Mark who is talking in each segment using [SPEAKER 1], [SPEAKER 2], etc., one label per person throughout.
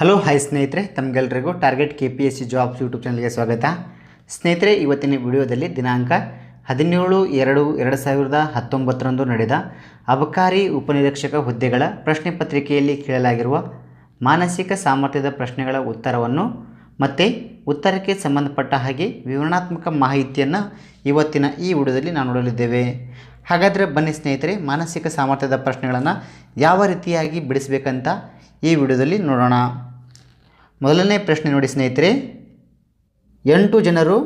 [SPEAKER 1] Hello hi ಸ್ನೇಹಿತರೆ. ತಮಗೆಲ್ಲರಿಗೂ target K P S C jobs YouTube ಚಾನಲ್ಗೆ ಸ್ವಾಗತ. ಸ್ನೇಹಿತರೆ, ಇವತ್ತಿನ ವಿಡಿಯೋದಲ್ಲಿ ದಿನಾಂಕ ಹದಿನೇಳು ಎರಡು ಎರಡು ಸಾವಿರದ ಹತ್ತೊಂಬತ್ತರಂದು ನಡೆದ ಅಬಕಾರಿ ಉಪನಿರೀಕ್ಷಕ ಹುದ್ದೆಗಳ ಪ್ರಶ್ನೆ ಪತ್ರಿಕೆಯಲ್ಲಿ ಕೇಳಲಾಗಿರುವ ಮಾನಸಿಕ ಸಾಮರ್ಥ್ಯದ ಪ್ರಶ್ನೆಗಳ ಉತ್ತರವನ್ನು ಮತ್ತು ಉತ್ತರಕ್ಕೆ ಸಂಬಂಧಪಟ್ಟ ಹಾಗೆ ವಿವರಣಾತ್ಮಕ ಮಾಹಿತಿಯನ್ನು ಇವತ್ತಿನ ಈ ವಿಡಿಯೋದಲ್ಲಿ ನಾವು ನೋಡಲಿದ್ದೇವೆ. ಹಾಗಾದರೆ ಬನ್ನಿ ಸ್ನೇಹಿತರೆ, ಮಾನಸಿಕ ಸಾಮರ್ಥ್ಯದ ಪ್ರಶ್ನೆಗಳನ್ನು ಯಾವ ರೀತಿಯಾಗಿ ಬಿಡಿಸಬೇಕಂತ ಈ ವಿಡಿಯೋದಲ್ಲಿ ನೋಡೋಣ. ಮೊದಲನೇ ಪ್ರಶ್ನೆ ನೋಡಿ ಸ್ನೇಹಿತರೆ, ಎಂಟು ಜನರು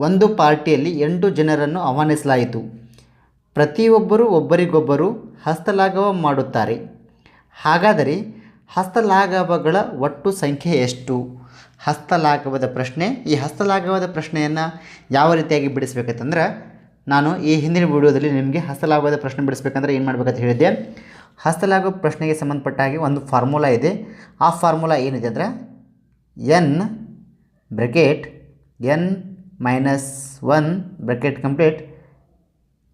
[SPEAKER 1] ಒಂದು ಪಾರ್ಟಿಯಲ್ಲಿ ಎಂಟು ಜನರನ್ನು ಆಹ್ವಾನಿಸಲಾಯಿತು. ಪ್ರತಿಯೊಬ್ಬರು ಒಬ್ಬರಿಗೊಬ್ಬರು ಹಸ್ತಲಾಘವ ಮಾಡುತ್ತಾರೆ. ಹಾಗಾದರೆ ಹಸ್ತಲಾಘವಗಳ ಒಟ್ಟು ಸಂಖ್ಯೆ ಎಷ್ಟು? ಹಸ್ತಲಾಘವದ ಪ್ರಶ್ನೆ, ಈ ಹಸ್ತಲಾಘವದ ಪ್ರಶ್ನೆಯನ್ನು ಯಾವ ರೀತಿಯಾಗಿ ಬಿಡಿಸ್ಬೇಕಂತಂದ್ರೆ, ನಾನು ಈ ಹಿಂದಿನ ವಿಡಿಯೋದಲ್ಲಿ ನಿಮಗೆ ಹಸ್ತಲಾಘವದ ಪ್ರಶ್ನೆ ಬಿಡಿಸ್ಬೇಕಂದ್ರೆ ಏನು ಮಾಡಬೇಕಂತ ಹೇಳಿದ್ದೆ? ಹಸ್ತಲಾಘವ ಪ್ರಶ್ನೆಗೆ ಸಂಬಂಧಪಟ್ಟ ಹಾಗೆ ಒಂದು ಫಾರ್ಮುಲಾ ಇದೆ. ಆ ಫಾರ್ಮುಲಾ ಏನಿದೆ ಅಂದರೆ N bracket N minus one bracket complete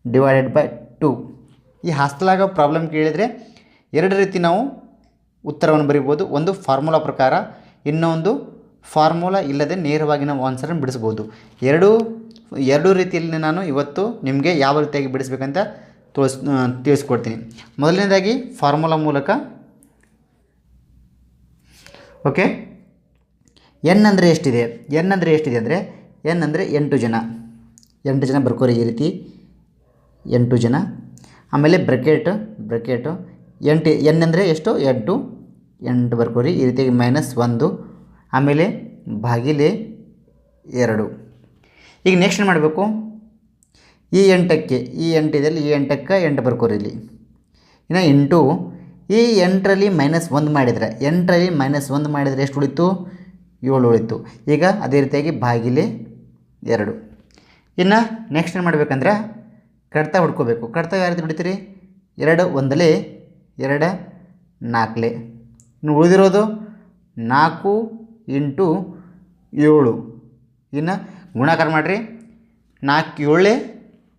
[SPEAKER 1] divided by two ಈ ಹಸ್ತಲಾಗೋ ಪ್ರಾಬ್ಲಮ್ ಕೇಳಿದರೆ ಎರಡು ರೀತಿ ನಾವು ಉತ್ತರವನ್ನು ಬರಿಬೋದು ಒಂದು ಫಾರ್ಮುಲಾ ಪ್ರಕಾರ, ಇನ್ನೊಂದು ಫಾರ್ಮುಲಾ ಇಲ್ಲದೆ ನೇರವಾಗಿ ನಾವು ಆನ್ಸರನ್ನು ಬಿಡಿಸ್ಬೋದು ಎರಡೂ ಎರಡೂ ರೀತಿಯಲ್ಲಿ ನಾನು ಇವತ್ತು ನಿಮಗೆ ಯಾವ ರೀತಿಯಾಗಿ ಬಿಡಿಸ್ಬೇಕಂತ ತೋರಿಸ್ ತಿಳಿಸ್ಕೊಡ್ತೀನಿ. ಮೊದಲನೇದಾಗಿ ಫಾರ್ಮುಲಾ ಮೂಲಕ. ಓಕೆ? ಎನ್ ಅಂದರೆ ಎಷ್ಟಿದೆ? ಎನ್ ಅಂದರೆ ಎಷ್ಟಿದೆ ಅಂದರೆ, ಎನ್ ಅಂದರೆ ಎಂಟು ಜನ. ಎಂಟು ಜನ ಬರ್ಕೋರಿ ಈ ರೀತಿ. ಎಂಟು ಜನ. ಆಮೇಲೆ ಬ್ರಕೆಟ್, ಬ್ರಕೆಟು. ಎಂಟು, ಎನ್ ಅಂದರೆ ಎಷ್ಟು? ಎಂಟು. ಎಂಟು ಬರ್ಕೋರಿ ಈ ರೀತಿಯಾಗಿ ಮೈನಸ್ ಒಂದು. ಆಮೇಲೆ ಬಾಗಿಲೆ ಎರಡು. ಈಗ ನೆಕ್ಸ್ಟ್ ಏನು ಮಾಡಬೇಕು? ಈ ಎಂಟಕ್ಕೆ, ಈ ಎಂಟಿದಲ್ಲಿ ಈ ಎಂಟಕ್ಕೆ ಎಂಟು ಬರ್ಕೋರಿ ಇಲ್ಲಿ. ಇನ್ನು ಎಂಟು, ಈ ಎಂಟರಲ್ಲಿ ಮೈನಸ್ ಒಂದು ಮಾಡಿದರೆ, ಎಂಟರಲ್ಲಿ ಮೈನಸ್ ಒಂದು ಮಾಡಿದರೆ ಎಷ್ಟು ಉಳಿತು? ಏಳು ಉಳಿತು. ಈಗ ಅದೇ ರೀತಿಯಾಗಿ ಬಾಗಿಲೆ ಎರಡು. ಇನ್ನು ನೆಕ್ಸ್ಟ್ ಏನು ಮಾಡಬೇಕಂದ್ರೆ, ಕಡ್ತ ಹುಡ್ಕೋಬೇಕು. ಕಡ್ತ ಯಾವ ರೀತಿ ಹೊಡಿತೀರಿ? ಎರಡು ಒಂದಲೆ, ಎರಡು ನಾಲ್ಕಲೆ. ಇನ್ನು ಉಳಿದಿರೋದು ನಾಲ್ಕು ಇಂಟು ಏಳು. ಇನ್ನು ಗುಣಾಕಾರ ಮಾಡಿರಿ. ನಾಲ್ಕು ಏಳೇ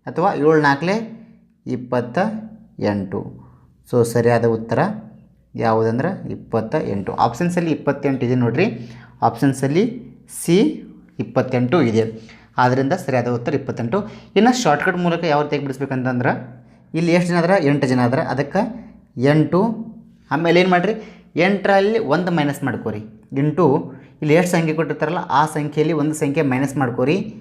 [SPEAKER 1] ಅಥವಾ ಏಳು ನಾಲ್ಕಲೆ ಇಪ್ಪತ್ತ ಎಂಟು. ಸೊ ಸರಿಯಾದ ಉತ್ತರ ಯಾವುದಂದ್ರೆ ಇಪ್ಪತ್ತ ಎಂಟು. ಆಪ್ಷನ್ಸಲ್ಲಿ ಇಪ್ಪತ್ತೆಂಟು ಇದೆ ನೋಡಿರಿ. ಆಪ್ಷನ್ಸಲ್ಲಿ ಸಿ ಇಪ್ಪತ್ತೆಂಟು ಇದೆ. ಆದ್ದರಿಂದ ಸರಿಯಾದ ಉತ್ತರ ಇಪ್ಪತ್ತೆಂಟು. ಇನ್ನು ಶಾರ್ಟ್ಕಟ್ ಮೂಲಕ ಯಾವ ರೀತಿ ಬಿಡಿಸ್ಬೇಕಂತಂದ್ರೆ ಇಲ್ಲಿ ಎಷ್ಟು ಜನ ಆದ್ರೆ? ಎಂಟು ಜನ ಆದ್ರೆ. ಅದಕ್ಕೆ ಎಂಟು. ಆಮೇಲೆ ಏನು ಮಾಡಿರಿ? ಎಂಟರಲ್ಲಿ ಒಂದು ಮೈನಸ್ ಮಾಡ್ಕೋರಿ. ಇಂಟು ಇಲ್ಲಿ ಎಷ್ಟು ಸಂಖ್ಯೆ ಕೊಟ್ಟಿರ್ತಾರಲ್ಲ, ಆ ಸಂಖ್ಯೆಯಲ್ಲಿ ಒಂದು ಸಂಖ್ಯೆ ಮೈನಸ್ ಮಾಡ್ಕೋರಿ.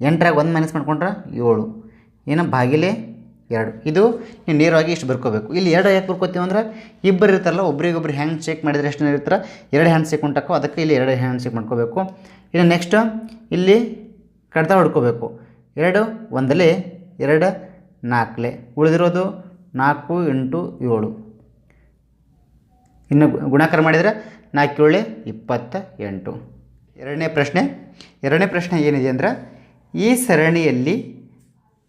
[SPEAKER 1] ಎಂಟರಾಗ ಒಂದು ಮೈನಸ್ ಮಾಡ್ಕೊಂಡ್ರೆ ಏಳು. ಏನು ಬಾಗಿಲೆ ಎರಡು. ಇದು ನೀವು ನೇರವಾಗಿ ಇಷ್ಟು ಬರ್ಕೋಬೇಕು. ಇಲ್ಲಿ ಎರಡು ಯಾಕೆ ಬರ್ಕೋತೀವಿ ಅಂದ್ರೆ ಇಬ್ಬರು ಇರ್ತಾರಲ್ಲ ಒಬ್ಬರಿಗೊಬ್ಬರು ಹ್ಯಾಂಗ್ ಚೆಕ್ ಮಾಡಿದರೆ ಎಷ್ಟು ಇರ್ತಾರೆ? ಎರಡು ಹ್ಯಾಂಡ್ ಶೇಕ್ ಉಂಟಾಕೋ ಅದಕ್ಕೆ ಇಲ್ಲಿ ಎರಡು ಹ್ಯಾಂಡ್ ಶೇಕ್ ಮಾಡ್ಕೋಬೇಕು. ಇನ್ನು ನೆಕ್ಸ್ಟ್ ಇಲ್ಲಿ ಕಡ್ತಾ ಹೊಡ್ಕೋಬೇಕು. ಎರಡು ಒಂದಲೇ, ಎರಡು ನಾಲ್ಕಲೆ. ಉಳಿದಿರೋದು ನಾಲ್ಕು ಎಂಟು ಏಳು. ಇನ್ನು ಗುಣಾಕಾರ ಮಾಡಿದರೆ ನಾಲ್ಕು ಇಪ್ಪತ್ತ ಎಂಟು. ಎರಡನೇ ಪ್ರಶ್ನೆ ಎರಡನೇ ಪ್ರಶ್ನೆ ಏನಿದೆ ಅಂದ್ರೆ ಈ ಸರಣಿಯಲ್ಲಿ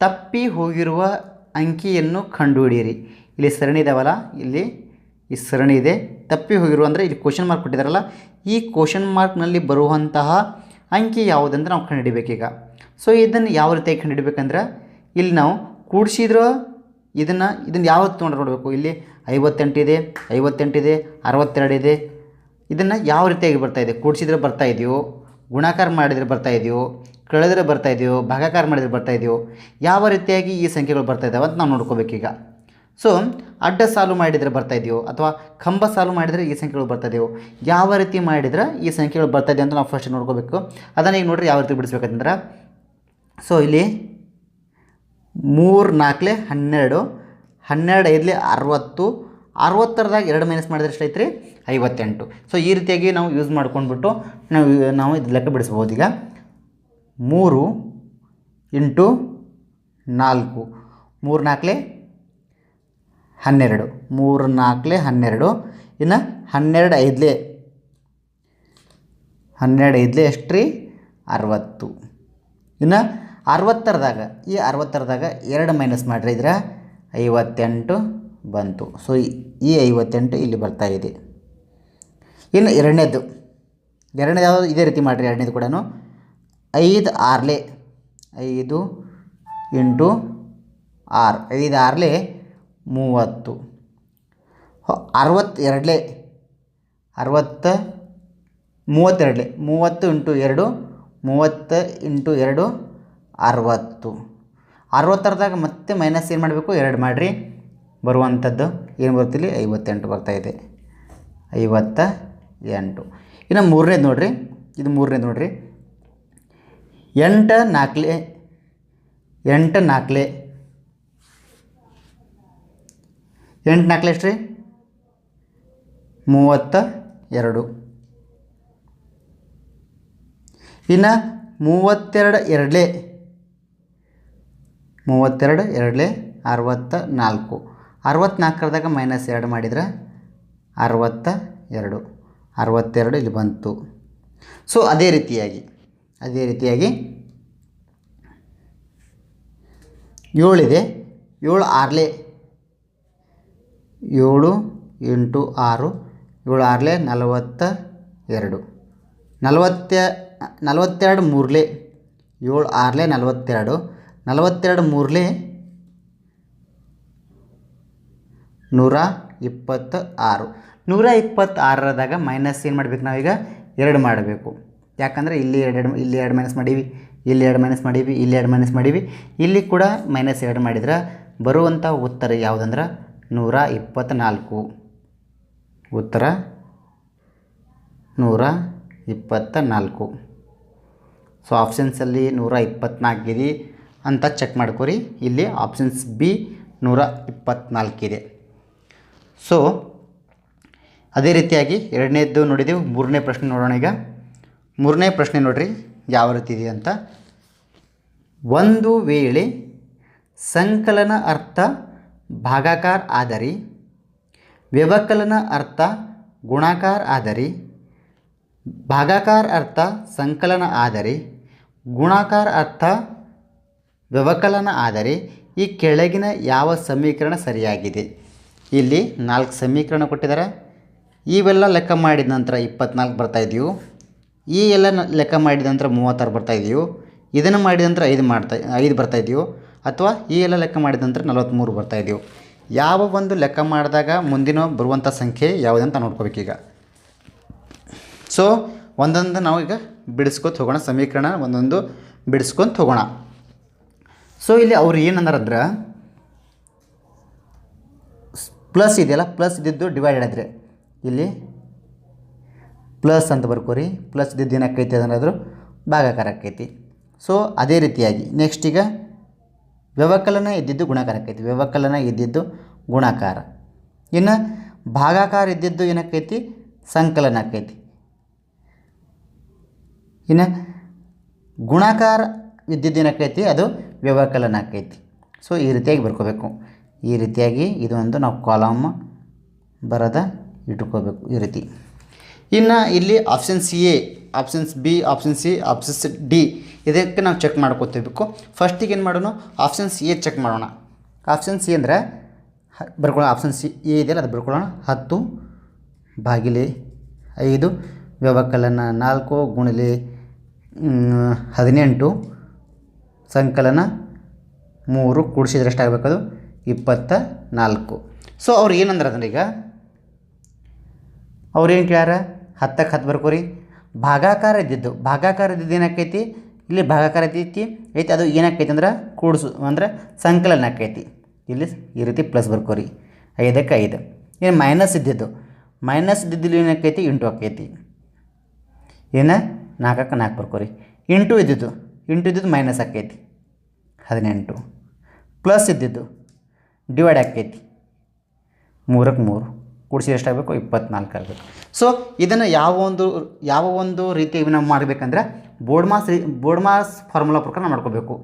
[SPEAKER 1] ತಪ್ಪಿ ಹೋಗಿರುವ ಅಂಕಿಯನ್ನು ಕಂಡುಹಿಡಿಯಿರಿ. ಇಲ್ಲಿ ಸರಣಿ ಇದಾವಲ್ಲ, ಇಲ್ಲಿ ಈ ಸರಣಿ ಇದೆ. ತಪ್ಪಿ ಹೋಗಿರುವ ಅಂದರೆ ಇಲ್ಲಿ ಕ್ವಶನ್ ಮಾರ್ಕ್ ಕೊಟ್ಟಿದ್ದಾರಲ್ಲ, ಈ ಕ್ವಶನ್ ಮಾರ್ಕ್ನಲ್ಲಿ ಬರುವಂತಹ ಅಂಕಿ ಯಾವುದಂತ ನಾವು ಕಂಡುಹಿಡಿಬೇಕೀಗ. ಸೊ ಇದನ್ನು ಯಾವ ರೀತಿಯಾಗಿ ಕಂಡುಹಿಡಬೇಕಂದ್ರೆ, ಇಲ್ಲಿ ನಾವು ಕೂಡಿಸಿದ್ರೆ ಇದನ್ನು ಇದನ್ನು ಯಾವತ್ತು ತೊಗೊಂಡು ನೋಡಬೇಕು? ಇಲ್ಲಿ ಐವತ್ತೆಂಟಿದೆ ಐವತ್ತೆಂಟಿದೆ ಅರವತ್ತೆರಡಿದೆ ಇದನ್ನು ಯಾವ ರೀತಿಯಾಗಿ ಬರ್ತಾ ಇದೆ? ಕೂಡಿಸಿದ್ರೆ ಬರ್ತಾ ಇದೆಯೋ, ಗುಣಾಕಾರ ಮಾಡಿದರೆ ಬರ್ತಾ ಇದೆಯೋ ಕಳೆದ್ರೆ ಬರ್ತಾ ಇದೆಯೋ, ಭಾಗಾಕಾರ ಮಾಡಿದರೆ ಬರ್ತಾ ಇದೆಯೋ, ಯಾವ ರೀತಿಯಾಗಿ ಈ ಸಂಖ್ಯೆಗಳು ಬರ್ತಾ ಇದ್ದಾವೆ ಅಂತ ನಾವು ನೋಡ್ಕೋಬೇಕೀಗ ಸೊ ಅಡ್ಡ ಸಾಲು ಮಾಡಿದರೆ ಬರ್ತಾ ಇದೆಯೋ ಅಥವಾ ಕಂಬ ಸಾಲು ಮಾಡಿದರೆ ಈ ಸಂಖ್ಯೆಗಳು ಬರ್ತಾ ಇದೆಯೋ, ಯಾವ ರೀತಿ ಮಾಡಿದ್ರೆ ಈ ಸಂಖ್ಯೆಗಳು ಬರ್ತಾ ಇದೆ ಅಂತ ನಾವು ಫಸ್ಟ್ ನೋಡ್ಕೋಬೇಕು. ಅದನ್ನು ಈಗ ನೋಡ್ರಿ ಯಾವ ರೀತಿ ಬಿಡಿಸ್ಬೇಕಂತಂದ್ರೆ. ಸೊ ಇಲ್ಲಿ ಮೂರು ನಾಲ್ಕಲೆ ಹನ್ನೆರಡು ಹನ್ನೆರಡು ಐದಲೆ ಅರವತ್ತು, ಅರವತ್ತರದಾಗ ಎರಡು ಮೈನಸ್ ಮಾಡಿದ್ರೆ ಎಷ್ಟು ಐತ್ರಿ? ಐವತ್ತೆಂಟು. ಸೊ ಈ ರೀತಿಯಾಗಿ ನಾವು ಯೂಸ್ ಮಾಡ್ಕೊಂಡ್ಬಿಟ್ಟು ನಾವು ನಾವು ಇದು ಲೆಕ್ಕ ಬಿಡಿಸ್ಬೋದು ಈಗ ಮೂರು ಇಂಟು ನಾಲ್ಕು. ಮೂರು ನಾಲ್ಕಲೆ ಹನ್ನೆರಡು. ಮೂರು ನಾಲ್ಕಲೆ ಹನ್ನೆರಡು. ಇನ್ನು ಹನ್ನೆರಡು ಐದಲೆ. ಹನ್ನೆರಡು ಐದಲೆ ಎಷ್ಟು ರೀ? ಅರವತ್ತು. ಇನ್ನು ಅರವತ್ತರದಾಗ, ಈ ಅರವತ್ತರದಾಗ ಎರಡು ಮೈನಸ್ ಮಾಡಿರಿ, ಇದ್ರೆ ಐವತ್ತೆಂಟು ಬಂತು. ಸೊ ಈ ಐವತ್ತೆಂಟು ಇಲ್ಲಿ ಬರ್ತಾ ಇದೆ. ಇನ್ನು ಎರಡನೇದು. ಎರಡನೇದು ಯಾವುದು ಇದೇ ರೀತಿ ಮಾಡಿರಿ ಎರಡನೇದು ಕೂಡ ಐದು ಆರ್ಲೆ, ಐದು ಇಂಟು ಆರು, ಐದು ಆರ್ಲೆ ಮೂವತ್ತು. ಅರವತ್ತೆರಡಲೆ, ಅರವತ್ತ ಮೂವತ್ತೆರಡಲೆ, ಮೂವತ್ತು ಇಂಟು ಎರಡು, ಮೂವತ್ತು ಇಂಟು ಎರಡು, ಅರವತ್ತು. ಅರವತ್ತರದಾಗ ಮತ್ತೆ ಮೈನಸ್ ಏನು ಮಾಡಬೇಕು? ಎರಡು ಮಾಡಿರಿ. ಬರುವಂಥದ್ದು ಏನು ಬರ್ತಿಲ್ಲಿ ಐವತ್ತೆಂಟು ಬರ್ತಾಯಿದೆ ಐವತ್ತ ಎಂಟು. ಇನ್ನು ಮೂರನೇದು ನೋಡಿರಿ. ಇದು ಮೂರನೇದು ನೋಡಿರಿ. ಎಂಟು ನಾಲ್ಕಲೆ ಎಂಟು ನಾಲ್ಕಲೆ. ಎಂಟು ನಾಲ್ಕಲೆ ಎಷ್ಟು ರೀ ಮೂವತ್ತ ಎರಡು. ಇನ್ನು ಮೂವತ್ತೆರಡು ಎರಡಲೇ. ಮೂವತ್ತೆರಡು ಎರಡಲೇ, ಅರವತ್ತ ನಾಲ್ಕು. ಅರವತ್ತ್ನಾಲ್ಕರದಾಗ ಮೈನಸ್ ಎರಡು ಮಾಡಿದ್ರೆ ಅರವತ್ತ ಎರಡು. ಅರವತ್ತೆರಡು ಇಲ್ಲಿ ಬಂತು. ಸೊ ಅದೇ ರೀತಿಯಾಗಿ. ಅದೇ ರೀತಿಯಾಗಿ ಏಳಿದೆ. ಏಳು ಆರ್ಲೆ. ಏಳು ಎಂಟು ಆರು. ಏಳು ಆರ್ಲೆ, ನಲವತ್ತ ಎರಡು. ನಲವತ್ತ ನಲವತ್ತೆರಡು ಮೂರಲೆ. ಏಳು ಆರ್ಲೆ, ನಲವತ್ತೆರಡು. ನಲವತ್ತೆರಡು ಮೂರಲೆ ನೂರ ಇಪ್ಪತ್ತ ಆರು ನೂರ ಇಪ್ಪತ್ತಾರರದಾಗ ಮೈನಸ್ ಏನು ಮಾಡಬೇಕು ನಾವೀಗ? ಎರಡು ಮಾಡಬೇಕು. ಯಾಕಂದರೆ ಇಲ್ಲಿ ಎರಡು ಇಲ್ಲಿ ಎರಡು ಮೈನಸ್ ಮಾಡೀವಿ, ಇಲ್ಲಿ ಎರಡು ಮೈನಸ್ ಮಾಡೀವಿ, ಇಲ್ಲಿ ಎರಡು ಮೈನಸ್ ಮಾಡೀವಿ. ಇಲ್ಲಿ ಕೂಡ ಮೈನಸ್ ಎರಡು ಮಾಡಿದ್ರೆ ಬರುವಂಥ ಉತ್ತರ ಯಾವುದಂದ್ರೆ ನೂರ ಇಪ್ಪತ್ತ್ನಾಲ್ಕು ಉತ್ತರ ನೂರ ಇಪ್ಪತ್ತ ನಾಲ್ಕು ಸೊ ಆಪ್ಷನ್ಸಲ್ಲಿ ನೂರ ಇಪ್ಪತ್ತ್ನಾಲ್ಕಿದೆ ಅಂತ ಚೆಕ್ ಮಾಡ್ಕೊರಿ. ಇಲ್ಲಿ ಆಪ್ಷನ್ಸ್ ಬಿ ನೂರ ಇಪ್ಪತ್ತ್ನಾಲ್ಕಿದೆ ಸೊ ಅದೇ ರೀತಿಯಾಗಿ ಎರಡನೇದ್ದು ನೋಡಿದೆವು, ಮೂರನೇ ಪ್ರಶ್ನೆ ನೋಡೋಣ ಈಗ. ಮೂರನೇ ಪ್ರಶ್ನೆ ನೋಡ್ರಿ, ಯಾವ ರೀತಿ ಇದೆ ಅಂತ. ಒಂದು ವೇಳೆ ಸಂಕಲನ ಅರ್ಥ ಭಾಗಾಕಾರ ಆದರಿ, ವ್ಯವಕಲನ ಅರ್ಥ ಗುಣಾಕಾರ ಆದರಿ, ಭಾಗಾಕಾರ ಅರ್ಥ ಸಂಕಲನ ಆದರೆ, ಗುಣಾಕಾರ ಅರ್ಥ ವ್ಯವಕಲನ ಆದರೆ, ಈ ಕೆಳಗಿನ ಯಾವ ಸಮೀಕರಣ ಸರಿಯಾಗಿದೆ? ಇಲ್ಲಿ ನಾಲ್ಕು ಸಮೀಕರಣ ಕೊಟ್ಟಿದ್ದಾರೆ. ಇವೆಲ್ಲ ಲೆಕ್ಕ ಮಾಡಿದ ನಂತರ ಇಪ್ಪತ್ನಾಲ್ಕು ಬರ್ತಾಯಿದ್ದೀವು ಈ ಎಲ್ಲ ಲೆಕ್ಕ ಮಾಡಿದ ನಂತರ ಮೂವತ್ತಾರು ಇದೆಯೋ, ಇದನ್ನು ಮಾಡಿದ ನಂತರ ಐದು ಮಾಡ್ತಾ, ಐದು ಬರ್ತಾ ಇದೆಯೋ, ಅಥವಾ ಈ ಎಲ್ಲ ಲೆಕ್ಕ ಮಾಡಿದ ನಂತರ ನಲವತ್ತ್ಮೂರು ಇದೆಯೋ, ಯಾವ ಒಂದು ಲೆಕ್ಕ ಮಾಡಿದಾಗ ಮುಂದಿನ ಬರುವಂಥ ಸಂಖ್ಯೆ ಯಾವುದಂತ ನೋಡ್ಕೋಬೇಕೀಗ ಸೊ ಒಂದೊಂದು ನಾವು ಈಗ ಬಿಡಿಸ್ಕೊತ ಹೋಗೋಣ, ಸಮೀಕರಣ ಒಂದೊಂದು ಬಿಡಿಸ್ಕೊಂತ ಹೋಗೋಣ. ಸೊ ಇಲ್ಲಿ ಅವ್ರು ಏನಂದಾರಂದ್ರೆ ಪ್ಲಸ್ ಇದೆಯಲ್ಲ, ಪ್ಲಸ್ ಇದ್ದಿದ್ದು ಡಿವೈಡೆಡ್ ಆದರೆ, ಇಲ್ಲಿ ಪ್ಲಸ್ ಅಂತ ಬರ್ಕೋರಿ. ಪ್ಲಸ್ ಇದ್ದಿದ್ದು ಏನಾಕೈತಿ ಅದನ್ನಾದರೂ ಭಾಗಾಕಾರ ಆಕೈತಿ. ಸೊ ಅದೇ ರೀತಿಯಾಗಿ ನೆಕ್ಸ್ಟ್ ಈಗ ವ್ಯವಕಲನ ಇದ್ದಿದ್ದು ಗುಣಾಕಾರ ಆಕೈತಿ. ವ್ಯವಕಲನ ಇದ್ದಿದ್ದು ಗುಣಾಕಾರ. ಇನ್ನು ಭಾಗಾಕಾರ ಇದ್ದಿದ್ದು ಏನಕ್ಕೈತಿ? ಸಂಕಲನ ಆಕೈತಿ. ಇನ್ನು ಗುಣಾಕಾರ ಇದ್ದಿದ್ದು ಏನಕ್ಕೈತಿ? ಅದು ವ್ಯವಕಲನ ಆಕೈತಿ. ಸೊ ಈ ರೀತಿಯಾಗಿ ಬರ್ಕೋಬೇಕು. ಈ ರೀತಿಯಾಗಿ ಇದೊಂದು ನಾವು ಕಾಲಮ್ ಬರದ ಇಟ್ಕೋಬೇಕು ಈ ರೀತಿ. ಇನ್ನು ಇಲ್ಲಿ option C A options B option C options D ಇದಕ್ಕೆ ನಾವು ಚೆಕ್ ಮಾಡ್ಕೋತಿರ್ಬೇಕು. ಫಸ್ಟಿಗೆ ಏನು ಮಾಡೋಣ? ಆಪ್ಷನ್ಸ್ ಎ ಚೆಕ್ ಮಾಡೋಣ. ಆಪ್ಷನ್ ಸಿ ಅಂದರೆ ಬರ್ಕೊಳ್ಳೋಣ. ಆಪ್ಷನ್ ಸಿ ಎ ಇದೆಯಲ್ಲ ಅದು ಬರ್ಕೊಳ್ಳೋಣ. ಹತ್ತು ಬಾಗಿಲೆ ಐದು, ವ್ಯವಕಲನ ನಾಲ್ಕು ಗುಣಿಲೆ ಹದಿನೆಂಟು ಸಂಕಲನ ಮೂರು ಕೂಡಿಸಿದ್ರೆ ಎಷ್ಟಾಗಬೇಕದು ಇಪ್ಪತ್ತ ನಾಲ್ಕು. ಸೊ ಅವ್ರು ಏನಂದ್ರೆ ಅದನ್ನ ಈಗ? ಅವ್ರೇನು ಕೇಳ್ಯಾರ? ಹತ್ತಕ್ಕೆ ಹತ್ತು ಬರ್ಕೋರಿ. ಭಾಗಾಕಾರ ಇದ್ದಿದ್ದು ಭಾಗಾಕಾರ ಇದ್ದಿದ್ದು ಏನಾಕೈತಿ ಇಲ್ಲಿ ಭಾಗಾಕಾರ ಇದ್ದೈತಿ ಐತಿ? ಅದು ಏನಾಕೈತಿ ಅಂದ್ರೆ ಕೂಡಿಸು, ಅಂದ್ರೆ ಸಂಕಲನ ಆಕೈತಿ ಇಲ್ಲಿ ಈ ರೀತಿ ಪ್ಲಸ್ ಬರ್ಕೋರಿ. ಐದಕ್ಕೆ ಐದು. ಏನು ಮೈನಸ್ ಇದ್ದಿದ್ದು? ಮೈನಸ್ ಇದ್ದಿದ್ದಿಲ್ಲ ಏನಾಕೈತಿ ಇಂಟು ಆಕೈತಿ ಏನು? ನಾಲ್ಕಕ್ಕೆ ನಾಲ್ಕು ಬರ್ಕೋರಿ. ಇಂಟು ಇದ್ದಿದ್ದು ಇಂಟು ಇದ್ದಿದ್ದು ಮೈನಸ್ ಆಕೈತಿ ಹದಿನೆಂಟು. ಪ್ಲಸ್ ಇದ್ದಿದ್ದು ಡಿವೈಡ್ ಆಕೈತಿ ಮೂರಕ್ಕೆ ಮೂರು. ಕೂಡಿಸಿ ಎಷ್ಟಾಗಬೇಕು ಇಪ್ಪತ್ನಾಲ್ಕು ಆಗಬೇಕು ಸೊ ಇದನ್ನು ಯಾವ ಒಂದು ಯಾವ ಒಂದು ರೀತಿ ನಾವು ಮಾಡಬೇಕಂದ್ರೆ BODMAS BODMAS formula ಪ್ರಕಾರ ಮಾಡ್ಕೋಬೇಕು.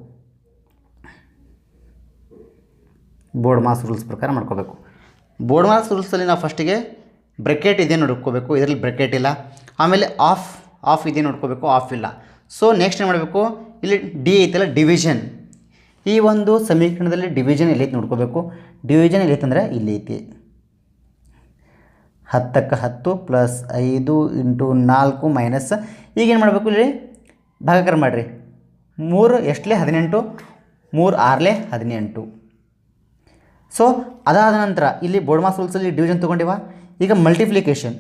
[SPEAKER 1] ಬೋರ್ಡ್ ಮಾಸ್ ರೂಲ್ಸ್ ಪ್ರಕಾರ ಮಾಡ್ಕೋಬೇಕು. ಬೋರ್ಡ್ ಮಾಸ್ ರೂಲ್ಸಲ್ಲಿ ನಾವು ಫಸ್ಟಿಗೆ ಬ್ರೆಕೆಟ್ ಇದೆ ನೋಡ್ಕೋಬೇಕು ಇದರಲ್ಲಿ ಬ್ರೆಕೆಟ್ ಇಲ್ಲ. ಆಮೇಲೆ ಆಫ್ ಆಫ್ ಇದೆ ನೋಡ್ಕೋಬೇಕು ಆಫ್ ಇಲ್ಲ. ಸೊ ನೆಕ್ಸ್ಟ್ ಏನು ಮಾಡಬೇಕು? ಇಲ್ಲಿ ಡಿ ಐತಲ್ಲ ಡಿವಿಷನ್ ಈ ಒಂದು ಸಮೀಕರಣದಲ್ಲಿ ಡಿವಿಷನ್ ಎಲ್ಲೈತೆ ನೋಡ್ಕೋಬೇಕು. ಡಿವಿಷನ್ ಎಲ್ಲೈತಂದ್ರೆ ಇಲ್ಲಿ ಐತಿ. ಹತ್ತಕ್ಕೆ ಹತ್ತು ಪ್ಲಸ್ ಐದು ಇಂಟು ನಾಲ್ಕು ಮೈನಸ್ ಈಗೇನು ಮಾಡಬೇಕು ಇಲ್ಲಿ? ಭಾಗಾಕಾರ ಮಾಡಿರಿ. ಮೂರು ಎಷ್ಟಲೇ? ಹದಿನೆಂಟು. ಮೂರು ಆರಲೇ? ಹದಿನೆಂಟು. ಸೊ ಅದಾದ ನಂತರ ಇಲ್ಲಿ ಬೋರ್ಡ್ ಮಾಸ್ ರೂಲ್ಸಲ್ಲಿ ಡಿವಿಷನ್ ತೊಗೊಂಡಿವ. ಈಗ ಮಲ್ಟಿಪ್ಲಿಕೇಶನ್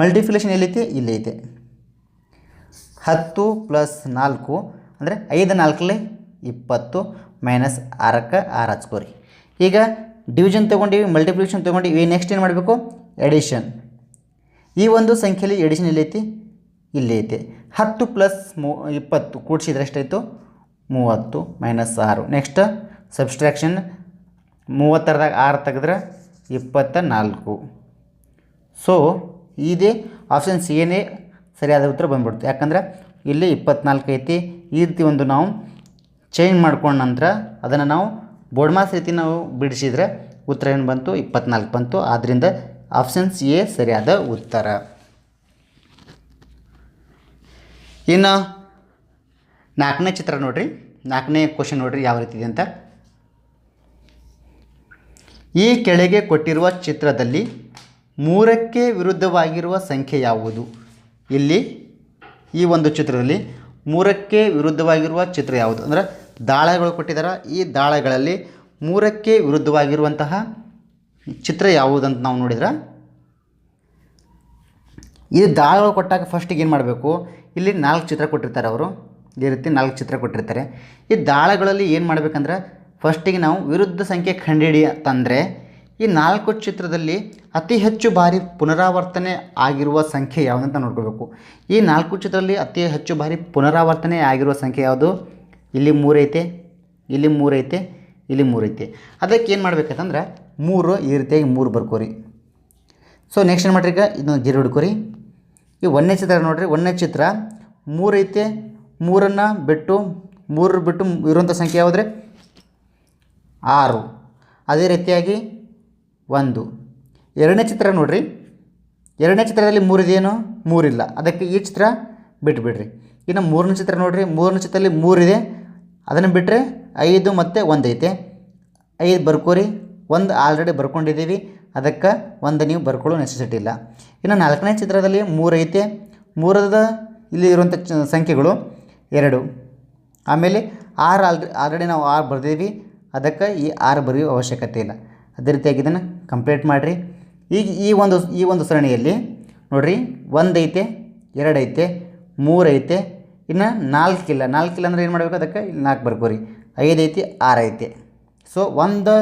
[SPEAKER 1] ಮಲ್ಟಿಪ್ಲಿಕೇಶನ್ ಎಲ್ಲೈತಿ? ಇಲ್ಲೈತೆ. ಹತ್ತು ಪ್ಲಸ್ ನಾಲ್ಕು ಅಂದರೆ ಐದು ನಾಲ್ಕಲೆ ಇಪ್ಪತ್ತು ಮೈನಸ್ ಆರಕ್ಕೆ ಆರು ಹಚ್ಕೋರಿ. ಈಗ ಡಿವಿಷನ್ ತೊಗೊಂಡಿವಿ ಮಲ್ಟಿಪ್ಲಿಕೇಶನ್ ತೊಗೊಂಡಿವಿ ನೆಕ್ಸ್ಟ್ ಏನು ಮಾಡಬೇಕು? ಎಡಿಷನ್ ಈ ಒಂದು ಸಂಖ್ಯೆಯಲ್ಲಿ ಎಡಿಷನ್ ಎಲ್ಲೈತಿ ಇಲ್ಲಿ ಐತೆ. ಹತ್ತು ಪ್ಲಸ್ ಮೂ, ಇಪ್ಪತ್ತು, ಕೂಡಿಸಿದ್ರೆ ಎಷ್ಟಾಯಿತು? ಮೂವತ್ತು ಮೈನಸ್ ಆರು. ನೆಕ್ಸ್ಟ್ ಸಬ್ಸ್ಟ್ರಾಕ್ಷನ್ ಮೂವತ್ತರದಾಗ ಆರು ತೆಗೆದ್ರೆ ಇಪ್ಪತ್ತ ನಾಲ್ಕು. ಸೊ ಇದೇ ಆಪ್ಷನ್ ಸಿ ಏನೇ ಸರಿಯಾದ ಉತ್ತರ ಬಂದ್ಬಿಡ್ತು ಯಾಕಂದ್ರೆ ಇಲ್ಲಿ ಇಪ್ಪತ್ನಾಲ್ಕು ಐತಿ. ಈ ರೀತಿ ಒಂದು ನಾವು ಚೇಂಜ್ ಮಾಡ್ಕೊಂಡ ನಂತರ ಅದನ್ನು ನಾವು ಬೋರ್ಡ್ ಮಾಸ್ ರೀತಿ ನಾವು ಬಿಡಿಸಿದರೆ ಉತ್ತರ ಏನು ಬಂತು? ಇಪ್ಪತ್ನಾಲ್ಕು ಬಂತು. ಆದ್ದರಿಂದ ಆಪ್ಷನ್ಸ್ ಎ ಸರಿಯಾದ ಉತ್ತರ. ಇನ್ನು ನಾಲ್ಕನೇ ಚಿತ್ರ ನೋಡ್ರಿ. ನಾಲ್ಕನೇ ಕ್ವಶನ್ ನೋಡ್ರಿ ಯಾವ ರೀತಿ ಇದೆ ಅಂತ. ಈ ಕೆಳಗೆ ಕೊಟ್ಟಿರುವ ಚಿತ್ರದಲ್ಲಿ ಮೂರಕ್ಕೆ ವಿರುದ್ಧವಾಗಿರುವ ಸಂಖ್ಯೆ ಯಾವುದು? ಇಲ್ಲಿ ಈ ಒಂದು ಚಿತ್ರದಲ್ಲಿ ಮೂರಕ್ಕೆ ವಿರುದ್ಧವಾಗಿರುವ ಚಿತ್ರ ಯಾವುದು? ಅಂದರೆ ದಾಳಗಳು ಕೊಟ್ಟಿದ್ದಾರೆ ಈ ದಾಳಗಳಲ್ಲಿ ಮೂರಕ್ಕೆ ವಿರುದ್ಧವಾಗಿರುವಂತಹ ಚಿತ್ರ ಯಾವುದಂತ ನಾವು ನೋಡಿದ್ರೆ? ಈ ದಾಳಗಳು ಕೊಟ್ಟಾಗ ಫಸ್ಟಿಗೆ ಏನು ಮಾಡಬೇಕು? ಇಲ್ಲಿ ನಾಲ್ಕು ಚಿತ್ರ ಕೊಟ್ಟಿರ್ತಾರೆ ಅವರು. ಇದೇ ರೀತಿ ನಾಲ್ಕು ಚಿತ್ರ ಕೊಟ್ಟಿರ್ತಾರೆ. ಈ ದಾಳಗಳಲ್ಲಿ ಏನು ಮಾಡಬೇಕಂದ್ರೆ ಫಸ್ಟಿಗೆ ನಾವು ವಿರುದ್ಧ ಸಂಖ್ಯೆ ಕಂಡುಹಿಡಿಯ ತಂದರೆ ಈ ನಾಲ್ಕು ಚಿತ್ರದಲ್ಲಿ ಅತಿ ಹೆಚ್ಚು ಬಾರಿ ಪುನರಾವರ್ತನೆ ಆಗಿರುವ ಸಂಖ್ಯೆ ಯಾವುದಂತ ನೋಡ್ಕೋಬೇಕು. ಈ ನಾಲ್ಕು ಚಿತ್ರದಲ್ಲಿ ಅತಿ ಹೆಚ್ಚು ಬಾರಿ ಪುನರಾವರ್ತನೆ ಆಗಿರುವ ಸಂಖ್ಯೆ ಯಾವುದು? ಇಲ್ಲಿ ಮೂರೈತೆ ಇಲ್ಲಿ ಮೂರೈತೆ ಇಲ್ಲಿ ಮೂರೈತೆ. ಅದಕ್ಕೆ ಏನು ಮಾಡ್ಬೇಕಂತಂದ್ರೆ ಮೂರು ಈ ರೀತಿಯಾಗಿ ಮೂರು ಬರ್ಕೋರಿ. ಸೊ ನೆಕ್ಸ್ಟ್ ಏನು ಮಾಡ್ರಿ ಈಗ? ಇದನ್ನು ಗಿರಿ ಹಿಡ್ಕೊರಿ. ಈ ಒಂದನೇ ಚಿತ್ರ ನೋಡಿರಿ, ಒಂದನೇ ಚಿತ್ರ ಮೂರೈತೆ, ಮೂರನ್ನು ಬಿಟ್ಟು ಮೂರು ಬಿಟ್ಟು ಇರುವಂಥ ಸಂಖ್ಯೆ ಯಾವುದ್ರೆ? ಆರು. ಅದೇ ರೀತಿಯಾಗಿ ಒಂದು. ಎರಡನೇ ಚಿತ್ರ ನೋಡ್ರಿ. ಎರಡನೇ ಚಿತ್ರದಲ್ಲಿ ಮೂರಿದೆಯೇನು ಮೂರಿಲ್ಲ. ಅದಕ್ಕೆ ಈ ಚಿತ್ರ ಬಿಟ್ಬಿಡ್ರಿ. ಇನ್ನು ಮೂರನೇ ಚಿತ್ರ ನೋಡಿರಿ, ಮೂರನೇ ಚಿತ್ರದಲ್ಲಿ ಮೂರಿದೆ. ಅದನ್ನು ಬಿಟ್ಟರೆ ಐದು ಮತ್ತು ಒಂದು ಐತೆ. ಐದು ಬರ್ಕೋರಿ, ಒಂದು ಆಲ್ರೆಡಿ ಬರ್ಕೊಂಡಿದ್ದೀವಿ. ಅದಕ್ಕೆ ಒಂದು ನೀವು ಬರ್ಕೊಳ್ಳೋ ನೆಸೆಸಿಟಿ ಇಲ್ಲ. ಇನ್ನು ನಾಲ್ಕನೇ ಚಿತ್ರದಲ್ಲಿ ಮೂರು ಐತೆ. ಮೂರದ ಇಲ್ಲಿ ಇರುವಂಥ ಸಂಖ್ಯೆಗಳು ಎರಡು. ಆಮೇಲೆ ಆರು ಆಲ್ರೆ ಆಲ್ರೆಡಿ ನಾವು ಆರು ಬರ್ದಿದ್ದೀವಿ. ಅದಕ್ಕೆ ಈ ಆರು ಬರೆಯೋ ಅವಶ್ಯಕತೆ ಇಲ್ಲ. ಅದೇ ರೀತಿಯಾಗಿ ಇದನ್ನು ಕಂಪ್ಲೀಟ್ ಮಾಡಿರಿ. ಈಗ ಈ ಒಂದು ಈ ಒಂದು ಸರಣಿಯಲ್ಲಿ ನೋಡಿರಿ ಒಂದೈತೆ ಎರಡೈತೆ ಮೂರೈತೆ ಇನ್ನು ನಾಲ್ಕಿಲ್ಲ ನಾಲ್ಕಿಲ್ಲ ಅಂದ್ರೆ ಏನು ಮಾಡಬೇಕು ಅದಕ್ಕೆ? ಇಲ್ಲಿ ನಾಲ್ಕು ಬರ್ಕೋರಿ. ಐದು ಐತಿ, ಆರು ಐತಿ. ಸೊ ಒಂದು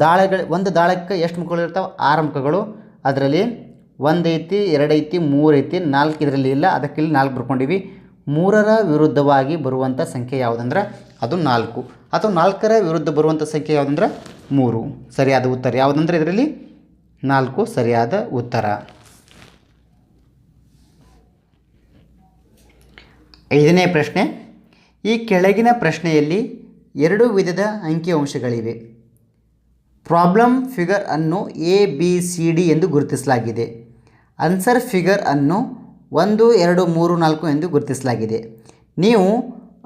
[SPEAKER 1] ದಾಳಗಳು, ಒಂದು ದಾಳಕ್ಕೆ ಎಷ್ಟು ಮುಖಗಳು ಇರ್ತಾವೆ? ಆರು ಮುಖಗಳು. ಅದರಲ್ಲಿ ಒಂದು ಐತಿ, ಎರಡು ಐತಿ, ಮೂರು ಐತಿ, ನಾಲ್ಕು ಇದರಲ್ಲಿ ಇಲ್ಲ, ಅದಕ್ಕೆ ಇಲ್ಲಿ ನಾಲ್ಕು ಬರ್ಕೊಂಡಿವಿ. ಮೂರರ ವಿರುದ್ಧವಾಗಿ ಬರುವಂಥ ಸಂಖ್ಯೆ ಯಾವುದಂದ್ರೆ? ಅದು ನಾಲ್ಕು. ಅಥವಾ ನಾಲ್ಕರ ವಿರುದ್ಧ ಬರುವಂಥ ಸಂಖ್ಯೆ ಯಾವುದಂದ್ರೆ? ಮೂರು. ಸರಿಯಾದ ಉತ್ತರ ಯಾವುದಂದ್ರೆ ಇದರಲ್ಲಿ? ನಾಲ್ಕು ಸರಿಯಾದ ಉತ್ತರ. ಐದನೇ ಪ್ರಶ್ನೆ, ಈ ಕೆಳಗಿನ ಪ್ರಶ್ನೆಯಲ್ಲಿ ಎರಡು ವಿಧದ ಅಂಕಿಅಂಶಗಳಿವೆ. ಪ್ರಾಬ್ಲಮ್ ಫಿಗರ್ ಅನ್ನು ಎ ಬಿ ಸಿ ಡಿ ಎಂದು ಗುರುತಿಸಲಾಗಿದೆ. ಆನ್ಸರ್ ಫಿಗರ್ ಅನ್ನು ಒಂದು, ಎರಡು, ಮೂರು, ನಾಲ್ಕು ಎಂದು ಗುರುತಿಸಲಾಗಿದೆ. ನೀವು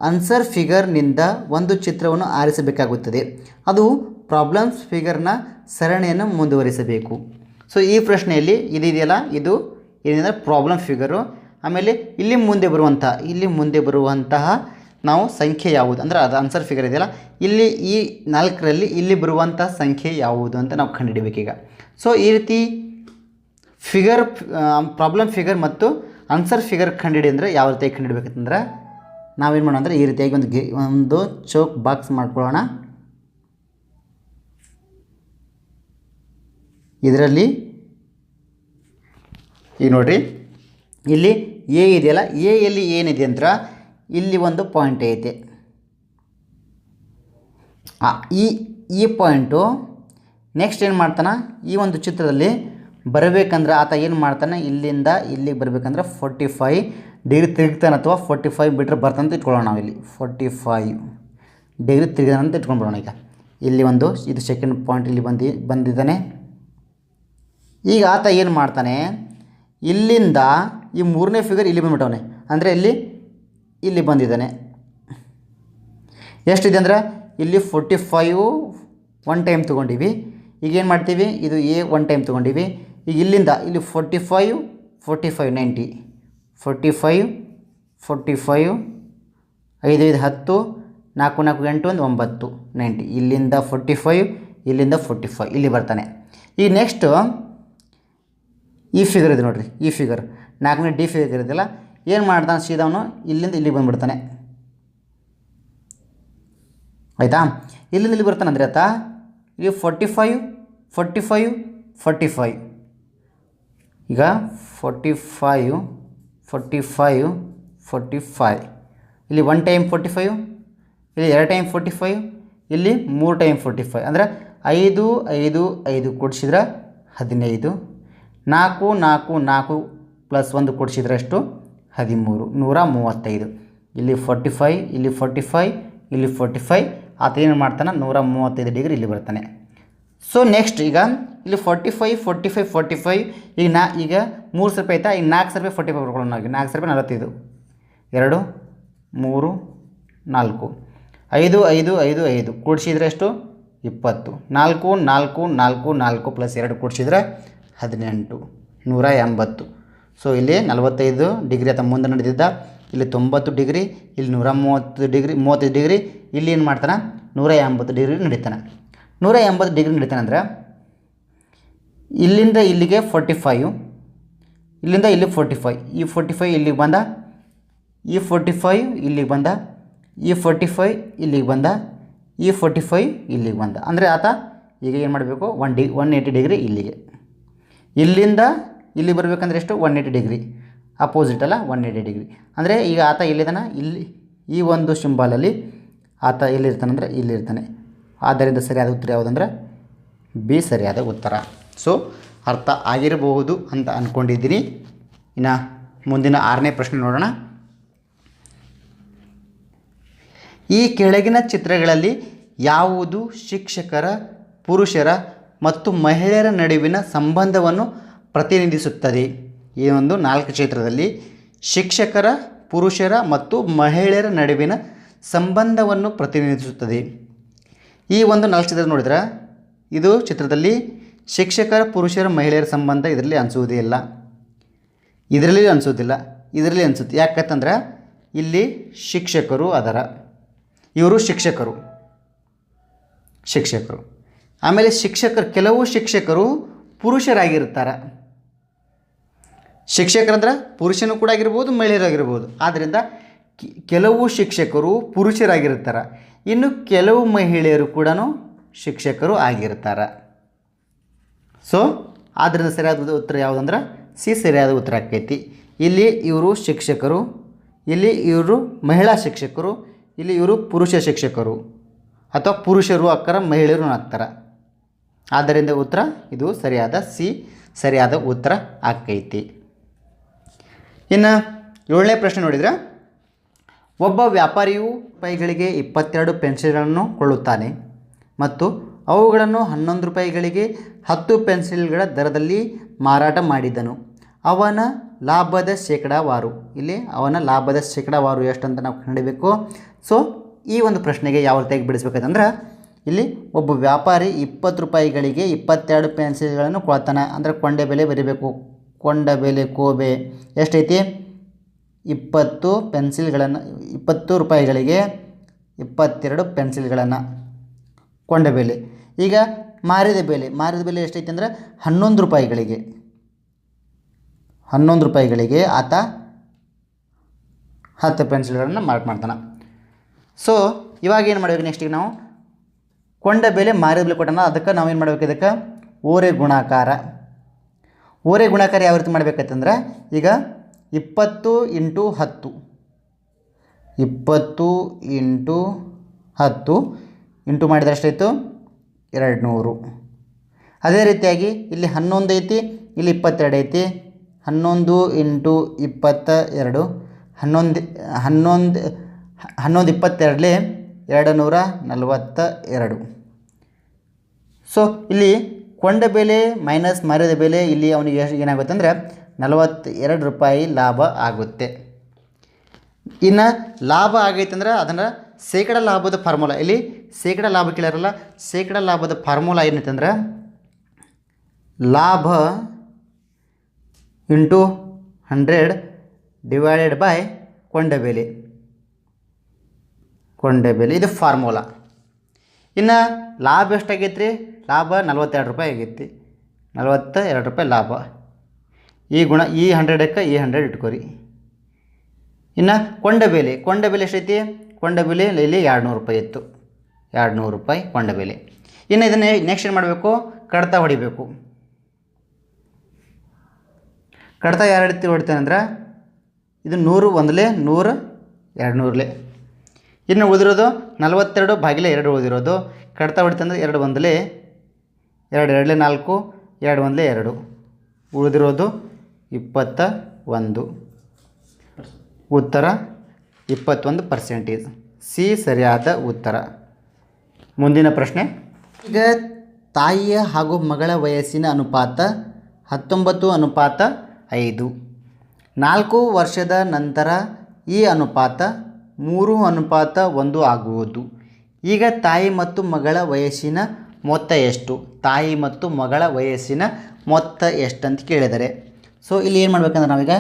[SPEAKER 1] ಆನ್ಸರ್ ಫಿಗರ್ನಿಂದ ಒಂದು ಚಿತ್ರವನ್ನು ಆರಿಸಬೇಕಾಗುತ್ತದೆ. ಅದು ಪ್ರಾಬ್ಲಮ್ಸ್ ಫಿಗರ್ನ ಸರಣಿಯನ್ನು ಮುಂದುವರಿಸಬೇಕು. ಸೊ ಈ ಪ್ರಶ್ನೆಯಲ್ಲಿ ಇದಿದೆಯಲ್ಲ? ಇದು ಏನಿದೆ? ಪ್ರಾಬ್ಲಮ್ ಫಿಗರು ಆಮೇಲೆ ಇಲ್ಲಿ ಮುಂದೆ ಬರುವಂಥ, ಇಲ್ಲಿ ಮುಂದೆ ಬರುವಂತಹ ನಾವು ಸಂಖ್ಯೆ ಯಾವುದು? ಅಂದರೆ ಅದು ಆನ್ಸರ್ ಫಿಗರ್ ಇದೆಯಲ್ಲ? ಇಲ್ಲಿ ಈ ನಾಲ್ಕರಲ್ಲಿ ಇಲ್ಲಿ ಬರುವಂಥ ಸಂಖ್ಯೆ ಯಾವುದು ಅಂತ ನಾವು ಕಂಡುಹಿಡಿಬೇಕೀಗ ಸೊ ಈ ರೀತಿ ಫಿಗರ್ ಪ್ರಾಬ್ಲಮ್ ಫಿಗರ್ ಮತ್ತು ಆನ್ಸರ್ ಫಿಗರ್ ಕಂಡುಹಿಡಿ ಅಂದರೆ ಯಾವ ರೀತಿಯಾಗಿ ಕಂಡುಹಿಡಬೇಕಂದ್ರೆ ನಾವೇನು ಮಾಡೋಣ ಅಂದರೆ ಈ ರೀತಿಯಾಗಿ ಒಂದು ಒಂದು ಚೌಕ್ ಬಾಕ್ಸ್ ಮಾಡ್ಕೊಳ್ಳೋಣ. ಇದರಲ್ಲಿ ಈಗ ನೋಡಿರಿ, ಇಲ್ಲಿ ಎ ಇದೆಯಲ್ಲ? ಎ ಎಲ್ಲಿ ಏನಿದೆ ಅಂದ್ರೆ ಇಲ್ಲಿ ಒಂದು ಪಾಯಿಂಟ್ ಐತೆ. ಈ ಈ ಪಾಯಿಂಟು ನೆಕ್ಸ್ಟ್ ಏನು ಮಾಡ್ತಾನೆ? ಈ ಒಂದು ಚಿತ್ರದಲ್ಲಿ ಬರಬೇಕಂದ್ರೆ ಆತ ಏನು ಮಾಡ್ತಾನೆ? ಇಲ್ಲಿಂದ ಇಲ್ಲಿಗೆ ಬರಬೇಕಂದ್ರೆ ಫೋರ್ಟಿ ಫೈವ್ ಡಿಗ್ರಿ ತಿರುಗ್ತಾನೆ ಅಥವಾ ಫೋರ್ಟಿ ಫೈವ್ ಬಿಟ್ರೆ ಬರ್ತಂತ ಇಟ್ಕೊಳ್ಳೋಣ ನಾವು ಇಲ್ಲಿ. ಫೋರ್ಟಿ ಫೈವ್ ಡಿಗ್ರಿ ತಿರುಗಿದಾನೆ ಅಂತ ಬರೋಣ ಈಗ. ಇಲ್ಲಿ ಒಂದು, ಇದು ಸೆಕೆಂಡ್ ಪಾಯಿಂಟ್ ಇಲ್ಲಿ ಬಂದು, ಬಂದಿದ್ದಾನೆ. ಈಗ ಆತ ಏನು ಮಾಡ್ತಾನೆ? ಇಲ್ಲಿಂದ ಈ ಮೂರನೇ ಫಿಗರ್ ಇಲ್ಲಿ ಬಂದ್ಬಿಟ್ಟವನೆ. ಅಂದರೆ ಇಲ್ಲಿ ಇಲ್ಲಿ ಬಂದಿದ್ದಾನೆ. ಎಷ್ಟಿದೆ ಅಂದರೆ, ಇಲ್ಲಿ ಫೋರ್ಟಿ ಫೈವ್ ಒನ್ ಟೈಮ್ ತೊಗೊಂಡಿವಿ. ಈಗ ಏನು ಮಾಡ್ತೀವಿ? ಇದು ಎ ಒನ್ ಟೈಮ್ ತೊಗೊಂಡಿವಿ. ಈಗ ಇಲ್ಲಿಂದ, ಇಲ್ಲಿ forty five forty five ninety forty five forty five ಐದು ಐದು, ಹತ್ತು, ನಾಲ್ಕು ನಾಲ್ಕು, ಎಂಟು, ಒಂದು, ಒಂಬತ್ತು ನೈಂಟಿ ಇಲ್ಲಿಂದ ಫೋರ್ಟಿ ಫೈವ್ ಇಲ್ಲಿಂದ ಫೋರ್ಟಿ ಫೈವ್ ಇಲ್ಲಿ ಬರ್ತಾನೆ. ಈಗ ನೆಕ್ಸ್ಟು ಈ ಫಿಗರ್ ಇದೆ ನೋಡಿರಿ, ಈ ಫಿಗರ್ ನಾಲ್ಕನೇ ಡಿ ಫಿಗರ್ ಇದೆಯಲ್ಲ, ಏನು ಮಾಡ್ತಾನೆ ಸೀದವನು ಇಲ್ಲಿಂದ ಇಲ್ಲಿಗೆ ಬಂದುಬಿಡ್ತಾನೆ. ಆಯಿತಾ? ಇಲ್ಲಿಂದ ಇಲ್ಲಿ ಬರ್ತಾನೆ ಅಂದರೆ ಆತ ಇಲ್ಲಿ forty five forty five forty five ಈಗ forty five forty five forty five ಇಲ್ಲಿ ಒನ್ ಟೈಮ್ ಫೋರ್ಟಿ ಫೈವ್ ಇಲ್ಲಿ ಎರಡು ಟೈಮ್ ಫೋರ್ಟಿ ಫೈವ್ ಇಲ್ಲಿ ಮೂರು ಟೈಮ್ ಫೋರ್ಟಿ ಫೈವ್ ಅಂದರೆ ಐದು ಐದು ಐದು ಕೊಡಿಸಿದ್ರೆ ಹದಿನೈದು. ನಾಲ್ಕು ನಾಲ್ಕು ನಾಲ್ಕು ಪ್ಲಸ್ ಒಂದು ಕೊಡಿಸಿದ್ರೆ ಎಷ್ಟು ಹದಿಮೂರು, ನೂರ ಮೂವತ್ತೈದು. ಇಲ್ಲಿ ಫೋರ್ಟಿ ಫೈವ್, ಇಲ್ಲಿ ಫೋರ್ಟಿ ಫೈವ್, ಇಲ್ಲಿ ಫೋರ್ಟಿ ಫೈವ್. ಆತ ಏನು ಮಾಡ್ತಾನೆ? ನೂರ ಮೂವತ್ತೈದು ಡಿಗ್ರಿ ಇಲ್ಲಿ ಬರ್ತಾನೆ. ಸೊ ನೆಕ್ಸ್ಟ್ ಈಗ ಇಲ್ಲಿ forty five forty five forty five. ಈಗ ನಾ, ಈಗ ಮೂರು ಸಾವಿರ ರೂಪಾಯಿ ಆಯ್ತಾ? ಈಗ ನಾಲ್ಕು ಸಾವಿರ ರೂಪಾಯಿ ಫೋರ್ಟಿ ಫೈವ್ ಬರ್ಕೊಳ್ಳೋಣ ನಾವು ನಾಲ್ಕು ಸಾವಿರ ರೂಪಾಯಿ ನಲವತ್ತೈದು. ಎರಡು, ಮೂರು, ನಾಲ್ಕು. ಐದು ಐದು ಐದು ಐದು. ಕೂಡಿಸಿದ್ರೆ ಎಷ್ಟು ಇಪ್ಪತ್ತು. ನಾಲ್ಕು ನಾಲ್ಕು ನಾಲ್ಕು ನಾಲ್ಕು ಪ್ಲಸ್ ಎರಡು ಕೂಡಿಸಿದ್ರೆ ಹದಿನೆಂಟು, ನೂರ ಎಂಬತ್ತು. ಸೊ ಇಲ್ಲಿ ನಲವತ್ತೈದು ಡಿಗ್ರಿ ಅಥವಾ ಮುಂದೆ ನಡೆದಿದ್ದ, ಇಲ್ಲಿ ತೊಂಬತ್ತು ಡಿಗ್ರಿ, ಇಲ್ಲಿ ನೂರ ಮೂವತ್ತು ಡಿಗ್ರಿ, ಮೂವತ್ತೈದು ಡಿಗ್ರಿ, ಇಲ್ಲಿ ಏನು ಮಾಡ್ತಾನೆ? ನೂರ ಎಂಬತ್ತು ಡಿಗ್ರಿ ನಡೀತಾನೆ. ನೂರ ಎಂಬತ್ತು ಡಿಗ್ರಿ ನಡೀತಾನೆ ಅಂದ್ರೆ, ಇಲ್ಲಿಂದ ಇಲ್ಲಿಗೆ ಫೋರ್ಟಿ ಫೈವ್ ಇಲ್ಲಿಂದ ಇಲ್ಲಿ ಫೋರ್ಟಿ ಫೈವ್ ಈ ಫೋರ್ಟಿ ಫೈವ್ ಇಲ್ಲಿಗೆ ಬಂದ, ಈ ಫೋರ್ಟಿ ಫೈವ್ ಇಲ್ಲಿಗೆ ಬಂದ, ಈ ಫೋರ್ಟಿ ಫೈವ್ ಇಲ್ಲಿಗೆ ಬಂದ, ಈ ಫೋರ್ಟಿ ಫೈವ್ ಇಲ್ಲಿಗೆ ಬಂದ. ಅಂದರೆ ಆತ ಈಗ ಏನು ಮಾಡಬೇಕು? One D one eighty degree ಇಲ್ಲಿಗೆ. ಇಲ್ಲಿಂದ ಇಲ್ಲಿ ಬರಬೇಕಂದ್ರೆ ಎಷ್ಟು? ಒನ್ ಏಯ್ಟಿ ಡಿಗ್ರಿ ಅಪೋಸಿಟ್ ಅಲ್ಲ ಒನ್ ಏಯ್ಟಿ ಡಿಗ್ರಿ ಅಂದರೆ ಈಗ ಆತ ಇಲ್ಲಿದ್ದಾನೆ ಇಲ್ಲಿ, ಈ ಒಂದು ಶಿಂಬಾಲಲ್ಲಿ ಆತ ಎಲ್ಲಿರ್ತಾನಂದ್ರೆ ಇಲ್ಲಿರ್ತಾನೆ. ಆದ್ದರಿಂದ ಸರಿಯಾದ ಉತ್ತರ ಯಾವುದಂದ್ರೆ? ಬಿ ಸರಿಯಾದ ಉತ್ತರ. ಸೊ ಅರ್ಥ ಆಗಿರಬಹುದು ಅಂತ ಅಂದ್ಕೊಂಡಿದ್ದೀನಿ ಇನ್ನು ಮುಂದಿನ ಆರನೇ ಪ್ರಶ್ನೆ ನೋಡೋಣ. ಈ ಕೆಳಗಿನ ಚಿತ್ರಗಳಲ್ಲಿ ಯಾವುದು ಶಿಕ್ಷಕರ, ಪುರುಷರ ಮತ್ತು ಮಹಿಳೆಯರ ನಡುವಿನ ಸಂಬಂಧವನ್ನು ಪ್ರತಿನಿಧಿಸುತ್ತದೆ. ಈ ಒಂದು ನಾಲ್ಕು ಚಿತ್ರದಲ್ಲಿ ಶಿಕ್ಷಕರ, ಪುರುಷರ ಮತ್ತು ಮಹಿಳೆಯರ ನಡುವಿನ ಸಂಬಂಧವನ್ನು ಪ್ರತಿನಿಧಿಸುತ್ತದೆ. ಈ ಒಂದು ನಾಲ್ಕು ಚಿತ್ರ ನೋಡಿದ್ರೆ, ಇದು ಚಿತ್ರದಲ್ಲಿ ಶಿಕ್ಷಕರ, ಪುರುಷರ, ಮಹಿಳೆಯರ ಸಂಬಂಧ ಇದರಲ್ಲಿ ಅನಿಸುವುದೇ ಇಲ್ಲ. ಇದರಲ್ಲಿ ಅನಿಸೋದಿಲ್ಲ. ಇದರಲ್ಲಿ ಅನಿಸುತ್ತೆ. ಯಾಕಂತಂದ್ರೆ, ಇಲ್ಲಿ ಶಿಕ್ಷಕರು ಅದರ. ಇವರು ಶಿಕ್ಷಕರು. ಶಿಕ್ಷಕರು. ಆಮೇಲೆ ಶಿಕ್ಷಕರು, ಕೆಲವು ಶಿಕ್ಷಕರು ಪುರುಷರಾಗಿರ್ತಾರೆ ಶಿಕ್ಷಕರಂದ್ರೆ ಪುರುಷನೂ ಕೂಡ ಆಗಿರ್ಬೋದು ಮಹಿಳೆಯರಾಗಿರ್ಬೋದು ಆದ್ದರಿಂದ ಕೆಲವು ಶಿಕ್ಷಕರು ಪುರುಷರಾಗಿರ್ತಾರೆ ಇನ್ನು ಕೆಲವು ಮಹಿಳೆಯರು ಕೂಡ ಶಿಕ್ಷಕರು ಆಗಿರ್ತಾರೆ ಸೊ ಆದ್ದರಿಂದ ಸರಿಯಾದ ಉತ್ತರ ಯಾವುದಂದ್ರೆ ಸಿ, ಸರಿಯಾದ ಉತ್ತರ ಆಕೈತಿ. ಇಲ್ಲಿ ಇವರು ಶಿಕ್ಷಕರು, ಇಲ್ಲಿ ಇವರು ಮಹಿಳಾ ಶಿಕ್ಷಕರು, ಇಲ್ಲಿ ಇವರು ಪುರುಷ ಶಿಕ್ಷಕರು ಅಥವಾ ಪುರುಷರು ಅಕ್ಕರ ಮಹಿಳೆಯರು ಆಗ್ತಾರೆ. ಆದ್ದರಿಂದ ಉತ್ತರ, ಇದು ಸರಿಯಾದ ಸಿ, ಸರಿಯಾದ ಉತ್ತರ ಆಕೈತಿ. ಇನ್ನು ಏಳನೇ ಪ್ರಶ್ನೆ ನೋಡಿದರೆ, ಒಬ್ಬ ವ್ಯಾಪಾರಿಯು ರೂಪಾಯಿಗಳಿಗೆ ಇಪ್ಪತ್ತೆರಡು ಪೆನ್ಸಿಲ್ಗಳನ್ನು ಕೊಳ್ಳುತ್ತಾನೆ ಮತ್ತು ಅವುಗಳನ್ನು ಹನ್ನೊಂದು ರೂಪಾಯಿಗಳಿಗೆ ಹತ್ತು ಪೆನ್ಸಿಲ್ಗಳ ದರದಲ್ಲಿ ಮಾರಾಟ ಮಾಡಿದನು. ಅವನ ಲಾಭದ ಶೇಕಡಾವಾರು. ಇಲ್ಲಿ ಅವನ ಲಾಭದ ಶೇಕಡಾವಾರು ಎಷ್ಟು ಅಂತ ನಾವು ಕಂಡಿಬೇಕು ಸೊ ಈ ಒಂದು ಪ್ರಶ್ನೆಗೆ ಯಾವ ರೀತಿಯಾಗಿ ಬಿಡಿಸ್ಬೇಕಂದ್ರೆ ಇಲ್ಲಿ ಒಬ್ಬ ವ್ಯಾಪಾರಿ ಇಪ್ಪತ್ತು ರೂಪಾಯಿಗಳಿಗೆ ಇಪ್ಪತ್ತೆರಡು ಪೆನ್ಸಿಲ್ಗಳನ್ನು ಕೊಳ್ತಾನೆ. ಅಂದರೆ ಕೊಂಡೆ ಬೆಲೆ ಬರೀಬೇಕು. ಕೊಂಡ ಬೆಲೆ ಕೋಬೆ ಎಷ್ಟೈತಿ? ಇಪ್ಪತ್ತು ಪೆನ್ಸಿಲ್ಗಳನ್ನು, ಇಪ್ಪತ್ತು ರೂಪಾಯಿಗಳಿಗೆ ಇಪ್ಪತ್ತೆರಡು ಪೆನ್ಸಿಲ್ಗಳನ್ನು ಕೊಂಡ ಬೆಲೆ. ಈಗ ಮಾರಿದ ಬೆಲೆ ಮಾರಿದ ಬೆಲೆ ಎಷ್ಟೈತಿ ಅಂದರೆ ಹನ್ನೊಂದು ರೂಪಾಯಿಗಳಿಗೆ. ಹನ್ನೊಂದು ರೂಪಾಯಿಗಳಿಗೆ ಆತ ಹತ್ತು ಪೆನ್ಸಿಲ್ಗಳನ್ನು ಮಾರ್ಕ್ ಮಾಡ್ತಾನೆ. ಸೊ ಇವಾಗ ಏನು ಮಾಡಬೇಕು ನೆಕ್ಸ್ಟಿಗೆ ನಾವು? ಕೊಂಡ ಬೆಲೆ ಮಾರಿದ ಬೆಲೆ ಕೊಟ್ಟನ, ಅದಕ್ಕೆ ನಾವೇನು ಮಾಡ್ಬೇಕು ಇದಕ್ಕೆ? ಓರೆ ಗುಣಾಕಾರ. ಓರೆ ಗುಣಾಕಾರ ಯಾವ ರೀತಿ ಮಾಡ್ಬೇಕಂತಂದ್ರೆ, ಈಗ ಇಪ್ಪತ್ತು ಇಂಟು ಹತ್ತು. ಇಪ್ಪತ್ತು ಇಂಟು ಹತ್ತು ಇಂಟು ಮಾಡಿದ್ರೆ ಎಷ್ಟಾಯಿತು? ಎರಡು ನೂರು ಅದೇ ರೀತಿಯಾಗಿ ಇಲ್ಲಿ ಹನ್ನೊಂದು ಐತಿ, ಇಲ್ಲಿ ಇಪ್ಪತ್ತೆರಡು ಐತಿ. ಹನ್ನೊಂದು ಇಂಟು ಇಪ್ಪತ್ತ ಎರಡು ಹನ್ನೊಂದು ಹನ್ನೊಂದು ಹನ್ನೊಂದು ಇಪ್ಪತ್ತೆರಡಲಿ ಎರಡು ನೂರ ಸೊ ಇಲ್ಲಿ ಕೊಂಡ ಬೆಲೆ ಮೈನಸ್ ಮಾರಿದ ಬೆಲೆ ಇಲ್ಲಿ ಅವನಿಗೆ ಎಷ್ಟು ಏನಾಗುತ್ತೆ ಅಂದರೆ ನಲವತ್ತೆರಡು ರೂಪಾಯಿ ಲಾಭ ಆಗುತ್ತೆ. ಇನ್ನು ಲಾಭ ಆಗೈತೆ ಅಂದರೆ ಅದನ್ನು ಶೇಕಡ ಲಾಭದ ಫಾರ್ಮುಲಾ ಇಲ್ಲಿ ಶೇಕಡ ಲಾಭ ಕೇಳಿರಲ್ಲ ಶೇಕಡ ಲಾಭದ ಫಾರ್ಮುಲಾ ಏನೈತೆ ಅಂದ್ರೆ ಲಾಭ ಇಂಟು ಹಂಡ್ರೆಡ್ ಡಿವೈಡೆಡ್ ಬೈ ಕೊಂಡ ಬೆಲೆ. ಕೊಂಡ ಬೆಲೆ. ಇದು ಫಾರ್ಮುಲಾ. ಇನ್ನು ಲಾಭ ಎಷ್ಟಾಗೈತೆ ರೀ ಲಾಭ ನಲ್ವತ್ತೆರಡು ರೂಪಾಯಿ ಆಗೈತಿ. ನಲ್ವತ್ತ ಎರಡು ರೂಪಾಯಿ ಲಾಭ. ಈ ಗುಣ, ಈ ಹಂಡ್ರೆಡಕ್ಕೆ ಈ ಹಂಡ್ರೆಡ್ ಇಟ್ಕೋರಿ. ಇನ್ನು ಕೊಂಡ ಬೆಲೆ. ಕೊಂಡ ಬೆಲೆ ಎಷ್ಟೈತಿ? ಕೊಂಡ ಬೆಲೆ ಇಲ್ಲಿ ಎರಡು ನೂರು ರೂಪಾಯಿ ಇತ್ತು. ಎರಡು ನೂರು ರೂಪಾಯಿ ಕೊಂಡ ಬೆಲೆ. ಇನ್ನು ಇದನ್ನು ನೆಕ್ಸ್ಟ್ ಏನು ಮಾಡಬೇಕು? ಕಡತ ಹೊಡಿಬೇಕು. ಕಡತ ಯಾರು ರೀತಿ ಹೊಡಿತೇನೆ ಅಂದ್ರೆ? ಇದು ನೂರು ಒಂದಲೇ ನೂರು ಎರಡು ನೂರಲೆ ಇನ್ನು ಉಳಿದಿರೋದು ನಲವತ್ತೆರಡು ಬಾಗಿಲೆ ಎರಡು ಉಳಿದಿರೋದು ಕಡ್ತಾ ಹೊಡಿತಂದ್ರೆ ಎರಡು ಒಂದಲೇ ಎರಡು, ಎರಡಲೇ ನಾಲ್ಕು, ಎರಡು ಒಂದಲೆ ಎರಡು. ಉಳಿದಿರೋದು ಇಪ್ಪತ್ತ ಒಂದು. ಉತ್ತರ ಇಪ್ಪತ್ತೊಂದು ಪರ್ಸೆಂಟೇಜ್ ಸಿ ಸರಿಯಾದ ಉತ್ತರ. ಮುಂದಿನ ಪ್ರಶ್ನೆ. ಈಗ ತಾಯಿಯ ಹಾಗೂ ಮಗಳ ವಯಸ್ಸಿನ ಅನುಪಾತ ಹತ್ತೊಂಬತ್ತು, ಅನುಪಾತ ಐದು. ನಾಲ್ಕು ವರ್ಷದ ನಂತರ ಈ ಅನುಪಾತ ಮೂರು ಅನುಪಾತ ಒಂದು ಆಗುವುದು. ಈಗ ತಾಯಿ ಮತ್ತು ಮಗಳ ವಯಸ್ಸಿನ ಮೊತ್ತ ಎಷ್ಟು? ತಾಯಿ ಮತ್ತು ಮಗಳ ವಯಸ್ಸಿನ ಮೊತ್ತ ಎಷ್ಟು ಅಂತ ಕೇಳಿದ್ದಾರೆ ಸೊ ಇಲ್ಲಿ ಏನು ಮಾಡಬೇಕಂದ್ರೆ ನಾವೀಗ